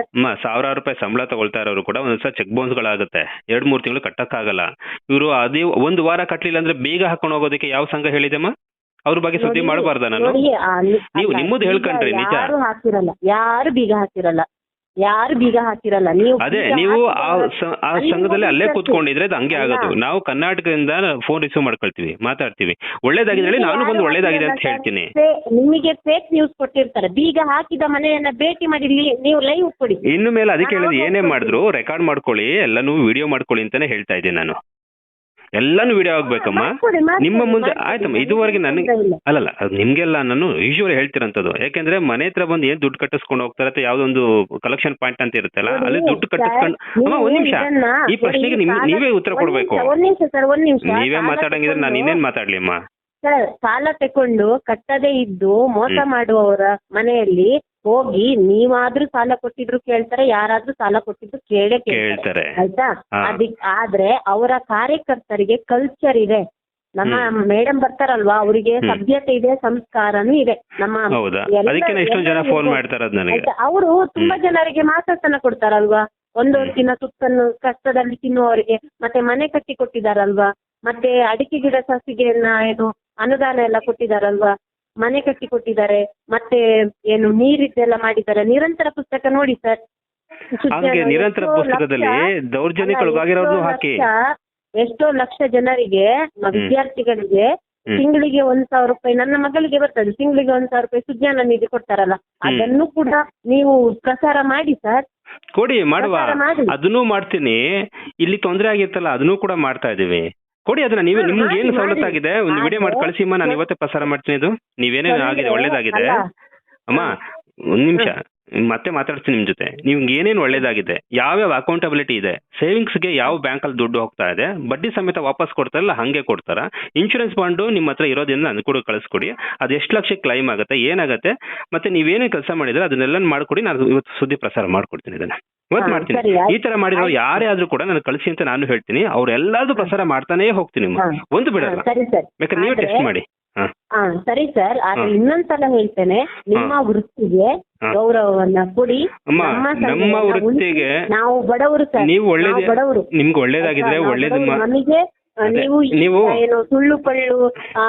ಅಮ್ಮ ಸಾವಿರಾರು ರೂಪಾಯಿ ಸಂಬಳ ತಗೊಳ್ತಾ ಇರೋರು ಕೂಡ ಒಂದ್ಸಲ ಚೆಕ್ ಬೌನ್ಸ್ ಗಳಾಗುತ್ತೆ. ಎರಡ್ ಮೂರ್ ತಿಂಗಳು ಕಟ್ಟಕ್ಕಾಗಲ್ಲ. ಇವರು ಅದೇ ಒಂದು ವಾರ ಕಟ್ಟಲಿಲ್ಲ ಅಂದ್ರೆ ಬೇಗ ಹಾಕೊಂಡು ಹೋಗೋದಕ್ಕೆ ಯಾವ ಸಂಘ ಹೇಳಿದೆಮ್ಮ? ಅವ್ರ ಬಗ್ಗೆ ಸುದ್ದಿ ಮಾಡಬಾರ್ದ ನಾನು? ನೀವು ನಿಮ್ಮದು ಹೇಳ್ಕೊಂಡ್ರಿ, ನಿಜ. ಯಾರು ಬೀಗ ಹಾಕಿರಲ್ಲ. ಯಾರು ಬೀಗ ಹಾಕಿರಲ್ಲ ನೀವು ಅದೇ ಬೀಗ ನೀವು ಆ ಹಾಕಿದವರು- ಸ- ಆ ಅಲ್ಲಿ ಸಂಘದಲ್ಲಿ ಅಲ್ಲೇ ಹೋಗಿ ಕೂತ್ಕೊಂಡಿದ್ರೆ ಅದು ಹಂಗೆ ಅಲ್ಲ. ಆಗೋದು ನಾವು ಕರ್ನಾಟಕದಿಂದ ಫೋನ್ ರಿಸೀವ್ ಮಾಡ್ಕೊಳ್ತೀವಿ ಮಾತಾಡ್ತೀವಿ. ಒಳ್ಳೇದಾಗಿದೆ ಹೇಳಿ ನಾನು ಬಂದು ಒಳ್ಳೇದಾಗಿದೆ ಅಂತ ಹೇಳ್ತೀನಿ. ಫೇ- ನಿಮಗೆ ಫೇಕ್ ನ್ಯೂಸ್ ಕೊಟ್ಟಿರ್ತಾರೆ. ಬೀಗ ಹಾಕಿದ ಮನೆಯನ್ನ ಭೇಟಿ ಮಾಡಿ ನೀವು ಲೈವ್ ಕೊಡಿ. ಇನ್ನು ಮೇಲೆ ಅದಕ್ಕೆ ಹೇಳಿದ್ರು ಹೇಳಿದ್ ಏನೇ ಮಾಡಿದ್ರು ರೆಕಾರ್ಡ್ ಮಾಡ್ಕೊಳ್ಳಿ ಎಲ್ಲಾನು ವಿಡಿಯೋ ಮಾಡ್ಕೊಳ್ಳಿ ಅಂತಾನೆ ಹೇಳ್ತಾ ಇದ್ದೀನಿ ನಾನು. ಎಲ್ಲಾನು ವಿಡಿಯೋ ಆಗ್ಬೇಕಮ್ಮ. ಮಾಡ್ಕೊಡಿ, ಮಾಡ್ಕೊಡಿ, ನಿಮ್ಮ ಮುಂದೆ ಮಾಡ್ಕೊಡಿ. ಆಯ್ತಮ್ಮ ಇದುವರೆಗೆ ನನಗೆ ತೊಂದ್ರೆ ಇಲ್ಲ. ಅಲ್ಲಲ್ಲ ಅದು ನಿಮ್ಗೆಲ್ಲ ನಾನು ಯೂಶುವಲಿ ಹೇಳ್ತಿರಂತದ್ದು ಯಾಕೆಂದ್ರೆ ಮನೆ ಹತ್ರ ಬಂದು ಏನ್ ದುಡ್ಡು ಕಟ್ಟಿಸ್ಕೊಂಡು ಹೋಗ್ತಾರೆ ಅಥವಾ ಯಾವ್ದೊಂದು ಕಲೆಕ್ಷನ್ ಪಾಯಿಂಟ್ ಅಂತ ಇರುತ್ತಲ್ಲ ನೋಡಿ, ಅಲ್ಲಿ ದುಡ್ಡು ಸರ್, ಕಟ್ಟಿಸ್ಕೊಂಡು ಅಮ್ಮ ನೀವು ಒಂದ್ ನಿಮಿಷ. ಇದನ್ನ ಈ ಪ್ರಶ್ನೆಗೆ ನೋಡಿ, ನಿಮ್ ಸಾಲ- ನೀವೇ ಉತ್ತರ ಒಂದ್ ಕೊಡ್ಬೇಕು. ನಿಮಿಷ, ಒಂದ್ ನಿಮಿಷ ಸರ್ ಒಂದ್ ನಿಮಿಷ. ನೀವೇ ಸಾಲ ಮಾತಾಡಂಗಿದ್ರೆ ನಾನು ಇನ್ನೇನ್ ಮಾತಾಡ್ಲಿ ಅಮ್ಮ ಸರ್ ಸಾಲ ತಕೊಂಡು ಕಟ್ಟದೇ ಇದ್ದು ಮೋಸ ಹ್ಮ್. ಮಾಡುವವರ ಮನೆಯಲ್ಲಿ ಹೋಗಿ ನೀವಾದ್ರೂ ಸಾಲ ಕೊಟ್ಟಿದ್ರು ಕೇಳ್ತಾರೆ ಯಾರಾದ್ರೂ ಸಾಲ ಕೊಟ್ಟಿದ್ರು ಕೇಳೇ ಕೇಳ್ತಾರೆ. ಆಯ್ತಾ? ಅದಿಕ್ ಆದ್ರೆ ಅವರ ಕಾರ್ಯಕರ್ತರಿಗೆ ಕಲ್ಚರ್ ಇದೆ. ನಮ್ಮ ಮೇಡಮ್ ಬರ್ತಾರಲ್ವಾ ಅವರಿಗೆ. ಸಭ್ಯತೆ ಇದೆ ಸಂಸ್ಕಾರನೂ ಇದೆ. ನಮ್ಮ ಅವರು ತುಂಬಾ ಜನರಿಗೆ ಮಾತಾಡ್ತನ ಕೊಡ್ತಾರಲ್ವಾ? ಒಂದೊಂದು. ದಿನ ಸುತ್ತನ್ನು ಕಷ್ಟದಲ್ಲಿ ತಿನ್ನುವವರಿಗೆ. ಮತ್ತೆ ಮನೆ ಕಟ್ಟಿ ಕೊಟ್ಟಿದಾರಲ್ವಾ? ಮತ್ತೆ ಅಡಿಕೆ ಗಿಡ ಸಸಿಗೆಯನ್ನ ಏನು ಅನುದಾನ ಎಲ್ಲ ಕೊಟ್ಟಿದಾರಲ್ವಾ? ಮನೆ ಕಟ್ಟಿ ಕೊಟ್ಟಿದ್ದಾರೆ ಮತ್ತೆ ಏನು ನೀರಿದ್ದೆಲ್ಲ ಮಾಡಿದ್ದಾರೆ. ನಿರಂತರ ಪುಸ್ತಕ ನೋಡಿ ಸರ್. ಹಾಗೆ ನಿರಂತರ ಪುಸ್ತಕದಲ್ಲಿ ಹಾಕಿ. ಎಷ್ಟೋ ಲಕ್ಷ ಜನರಿಗೆ ವಿದ್ಯಾರ್ಥಿಗಳಿಗೆ. ತಿಂಗಳಿಗೆ ಒಂದ್ ಸಾವಿರ ರೂಪಾಯಿ ನನ್ನ ಮಗಳಿಗೆ ಬರ್ತದೆ. ತಿಂಗಳಿಗೆ ಒಂದ್ ಸಾವಿರ ರೂಪಾಯಿ ಸುಜ್ಞಾನ ನಿಧಿ ಕೊಡ್ತಾರಲ್ಲ. ಅದನ್ನು ಕೂಡ ನೀವು ಪ್ರಸಾರ ಮಾಡಿ ಸರ್. ಕೊಡಿ ಮಾಡುವ. ಅದನ್ನು ಅದನ್ನೂ ಮಾಡ್ತೀನಿ. ಇಲ್ಲಿ ತೊಂದರೆ ಆಗಿತ್ತಲ್ಲ ಅದನ್ನೂ ಕೂಡ ಮಾಡ್ತಾ ಇದೀವಿ ಕೊಡಿ ಅದನ್ನ ನೀವೇ ಹಾ, ನಿಮ್ಗೆ ಮಾಡಿ, ಏನು ಸವಲತ್ತಾಗಿದೆ? ಮಾಡಿ. ಒಂದು ವಿಡಿಯೋ ಮಾಡಿ ಕಳಿಸಿ ಅಮ್ಮ ನಾನು ಇವತ್ತೇ ಪ್ರಸಾರ ಮಾಡ್ತೀನಿ ಇದು. ನೀವೇನೇನು ಆಗಿದೆ ಒಳ್ಳೇದಾಗಿದೆ. ಅಲ್ಲ, ಅಮ್ಮ ಒಂದ್ ನಿಮಿಷ. ಮತ್ತೆ ಮಾತಾಡ್ತೀನಿ ನಿಮ್ ಜೊತೆ. ನಿಮ್ಗೆ ಏನೇನು ಒಳ್ಳೇದಾಗಿದೆ? ಯಾವ್ಯಾವ ಅಕೌಂಟಬಿಲಿಟಿ ಇದೆ? ಸೇವಿಂಗ್ಸ್ಗೆ ಯಾವ ಬ್ಯಾಂಕ್ ಅಲ್ಲಿ ದುಡ್ಡು ಹೋಗ್ತಾ ಇದೆ? ಬಡ್ಡಿ ಸಮೇತ ವಾಪಸ್ ಕೊಡ್ತಾರಲ್ಲ ಹಂಗೆ ಕೊಡ್ತಾರ? ಇನ್ಶೂರೆನ್ಸ್ ಬಾಂಡು ನಿಮ್ಮ ಹತ್ರ ಇರೋದ್ರಿಂದ ನನ್ ಕೂಡ ಕಳಿಸ್ಕೊಡಿ. ಅದು ಎಷ್ಟು ಲಕ್ಷ ಕ್ಲೈಮ್ ಆಗುತ್ತೆ ಏನಾಗುತ್ತೆ? ಮತ್ತೆ ನೀವೇನೇ ಕೆಲಸ ಮಾಡಿದ್ರೆ ಅದನ್ನೆಲ್ಲ ಮಾಡ್ಕೊಡಿ ನಾನು ಇವತ್ತು ಸುದ್ದಿ ಪ್ರಸಾರ ಮಾಡ್ಕೊಡ್ತೀನಿ ಇದನ್ನ. ಇವತ್ತು ಮಾಡ್ತೀನಿ. ಈ ತರ ಮಾಡಿರೋ ಯಾರೇ ಆದ್ರೂ ಕೂಡ ನಾನು ಕಳಿಸಿ ಅಂತ ನಾನು ಹೇಳ್ತೀನಿ. ಅವ್ರೆಲ್ಲಾದ್ರೂ ಪ್ರಸಾರ ಮಾಡ್ತಾನೆ ಹೋಗ್ತೀನಿ. ಒಂದು ಬಿಡಲ್ಲ. ಬೇಕಾದ್ರೆ ನೀವು ಟೆಸ್ಟ್ ಮಾಡಿ. ಹಾ. ಸರಿ ಸರ್. ಆದ್ರೆ. ಇನ್ನೊಂದ್ಸಲ ಹೇಳ್ತೇನೆ. ನಿಮ್ಮ ವೃತ್ತಿಗೆ. ಗೌರವವನ್ನ ಕೊಡಿ. ನಮ್ಮ ವೃತ್ತಿಗೆ ನಾವು ಬಡವರು ಸರ್. ನೀವು ಒಳ್ಳೇದು ಬಡವರು. ನಿಮ್ಗೆ ಒಳ್ಳೇದಾಗಿದ್ರೆ ಒಳ್ಳೇದು. ನಮಗೆ ನೀವು ಏನು ಸುಳ್ಳು ಪಳ್ಳು ಆ,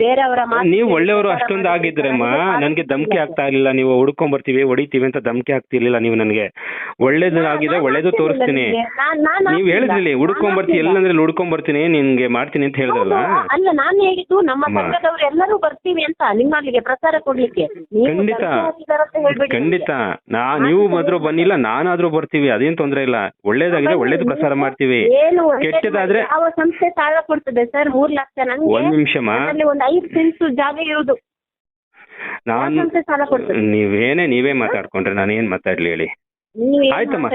ಬೇರೆಯವರ ಮಾತು ನೀವು ಒಳ್ಳೆಯವರು ಅಷ್ಟೊಂದು ಆಗಿದ್ರಮ್ಮ ನನಗೆ ಧಮಕಿ ಆಗ್ತಾ ಇರ್ಲಿಲ್ಲ. ನೀವು ಹುಡ್ಕೊಂಡ್ ಬರ್ತೀವಿ ಹೊಡಿತೀವಿ ಅಂತ ಧಮಕಿ ಆಗ್ತಿರ್ಲಿಲ್ಲ ನೀವು ನನಗೆ. ಒಳ್ಳೇದು ಆಗಿದೆ ಒಳ್ಳೇದು ತೋರಿಸ್ತೀನಿ. ನೀವು. ಹೇಳಿದ್ರಿ ಹುಡ್ಕೊಂಡ್ ಬರ್ತೀನಿ. ಎಲ್ಲಂದ್ರೆ ಹುಡ್ಕೊಂಡ್ ಬರ್ತೀನಿ ನಿಮ್ಗೆ ಮಾಡ್ತೀನಿ ಅಂತ ಹೇಳಿದ್ರಲ್ಲ? ಅಲ್ಲ ನಾನು ಹೇಳಿದ್ದು ನಮ್ಮ ಅಮ್ಮ. ಸಂಘದವರು ಎಲ್ಲರೂ ಬರ್ತೀವಿ ಅಂತ ನಿಮ್ಮಲ್ಲಿಗೆ ಪ್ರಚಾರ ಕೊಡ್ಲಿಕ್ಕೆ. ನೀವು ಖಂಡಿತ. ಹೇಳ್ಬೇಡಿ ಖಂಡಿತ. ನಾ ನೀವು ಮಾತ್ರ ಬನ್ನಿಲ್ಲ ನಾನಾದ್ರೂ ಬರ್ತೀವಿ ಅದೇನ್ ತೊಂದ್ರೆ ಇಲ್ಲ. ಒಳ್ಳೇದಾಗಿದೆ ಒಳ್ಳೇದು ಪ್ರಸಾರ ಮಾಡ್ತೀವಿ. ಏನು ಕೆಟ್ಟದಾದ್ರೆ ಯಾವ ಸಂಸ್ಥೆ ಸಂಸ್ಥೆ ಸಾಲ ಕೊಡ್ತದೆ ಸರ್ ಮೂರ್ ಲಕ್ಷ. ಒಂದ್ ನಿಮಿಷಮ್ಮ. ಅಲ್ಲಿ ಒಂದು ಐದು ಸೆನ್ಸ್ ಜಾಗ ಇರೋದು. ನಾನು ಸಾಲ ಕೊಡ್ತದೆ? ನೀವೇನೇ ನೀವೇ ಮಾತಾಡ್ಕೊಂಡ್ರೆ ನಾನು ಏನ್ ಮಾತಾಡ್ಲಿ ಹೇಳಿ. ನೀವ್ ಏನ್ ಆಯ್ತಮ್ಮ?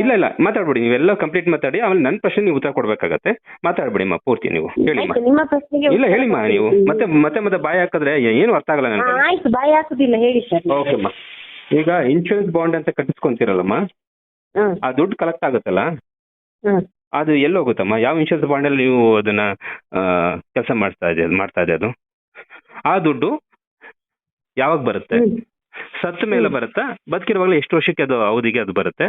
ಇಲ್ಲ ಇಲ್ಲ ಮಾತಾಡ್ಬಿಡಿ ನೀವೆಲ್ಲ ಕಂಪ್ಲೀಟ್ ಮಾತಾಡಿ ಆಮೇಲೆ ನನ್ನ ಪ್ರಶ್ನೆ ನೀವು ಉತ್ತರ ಕೊಡ್ಬೇಕಾಗತ್ತೆ. ಮಾತಾಡ್ಬಿಡಿಮ್ಮ ಪೂರ್ತಿ ನೀವು. ಹೇಳಿಮ್ಮ. ಆಯ್ತು ನಿಮ್ಮ ಪ್ರಶ್ನೆಗೆ ಇಲ್ಲ ಉತ್ತರ ಹೇಳಿಮ್ಮ ನೀವು. ಕೊಡ್ತೀನಿ. ಮತ್ತೆ ಮತ್ತೆ ಮತ್ತೆ ಬಾಯಿ ಹಾಕಿದ್ರೆ ಏನು ಅರ್ಥ ಆಗಲ್ಲ ಹಾ, ನನಗೆ ಆಯ್ತು ಬಾಯಿ ಹಾಕುದಿಲ್ಲ ಹೇಳಿ ಸರ್. ಓಕೆಮ್ಮ. ಈಗ ಇನ್ಶೂರೆನ್ಸ್ ಬಾಂಡ್ ಅಂತ ಕಟ್ಟಿಸ್ಕೊಂತೀರಲ್ಲಮ್ಮ? ಹ್ಮ್ ಆ ದುಡ್ಡು ಕಲೆಕ್ಟ್ ಆಗುತ್ತಲ್ಲ? ಹ್ಮ್ ಅದು ಎಲ್ಲಿ ಹೋಗುತ್ತಮ್ಮ? ಯಾವ ಇನ್ಶೂರೆನ್ಸ್ ಬಾಂಡಲ್ಲಿ ನೀವು ಅದನ್ನ ಕೆಲಸ ಮಾಡ್ತಾ ಇದೆ ಮಾಡ್ತಾ ಇದೆ ಅದು? ಆ ದುಡ್ಡು ಯಾವಾಗ ಬರುತ್ತೆ. ಸತ್ತ ಮೇಲೆ ಬರುತ್ತಾ? ಬದುಕಿರುವಾಗಲೇ ಎಷ್ಟು ವರ್ಷಕ್ಕೆ ಅದು ಅವಧಿಗೆ ಅದು ಬರುತ್ತೆ?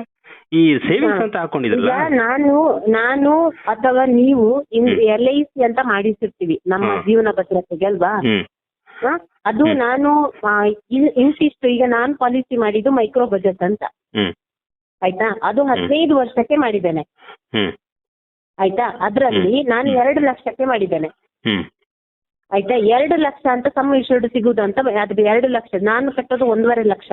ಈ ಸೇವಿಂಗ್ಸ್ ಅಂತ ಹಾಕೊಂಡಿದ್ರಲ್ಲ? ನಾನು ನಾನು ಅಥವಾ ನೀವು ಎಲ್ ಐ ಸಿ ಅಂತ ಮಾಡಿಸಿರ್ತೀವಿ ನಮ್ಮ ಜೀವನ ಭದ್ರತೆಗೆ ಅಲ್ವಾ? ಅದು ನಾನು ಇಂತಿಷ್ಟು ಈಗ ನಾನು ಪಾಲಿಸಿ ಮಾಡಿದ್ದು ಮೈಕ್ರೋ ಬಜೆಟ್ ಅಂತ. ಹ್ಮ್. ಆಯ್ತಾ? ಅದು ಹದಿನೈದು ವರ್ಷಕ್ಕೆ ಮಾಡಿದ್ದೇನೆ. ಹ್ಮ್. ಆಯ್ತಾ? ಅದರಲ್ಲಿ ನಾನು ಎರಡು ಲಕ್ಷಕ್ಕೆ ಮಾಡಿದ್ದೇನೆ. ಹ್ಮ್. ಆಯ್ತಾ? ಎರಡು ಲಕ್ಷ ಅಂತ ಸಮ್ ಇಶ್ಯೂರ್ಡ್ ಸಿಗುದು ಅಂತ ಅದು ಎರಡು ಲಕ್ಷ. ನಾನು ಕಟ್ಟೋದು ಒಂದೂವರೆ ಲಕ್ಷ.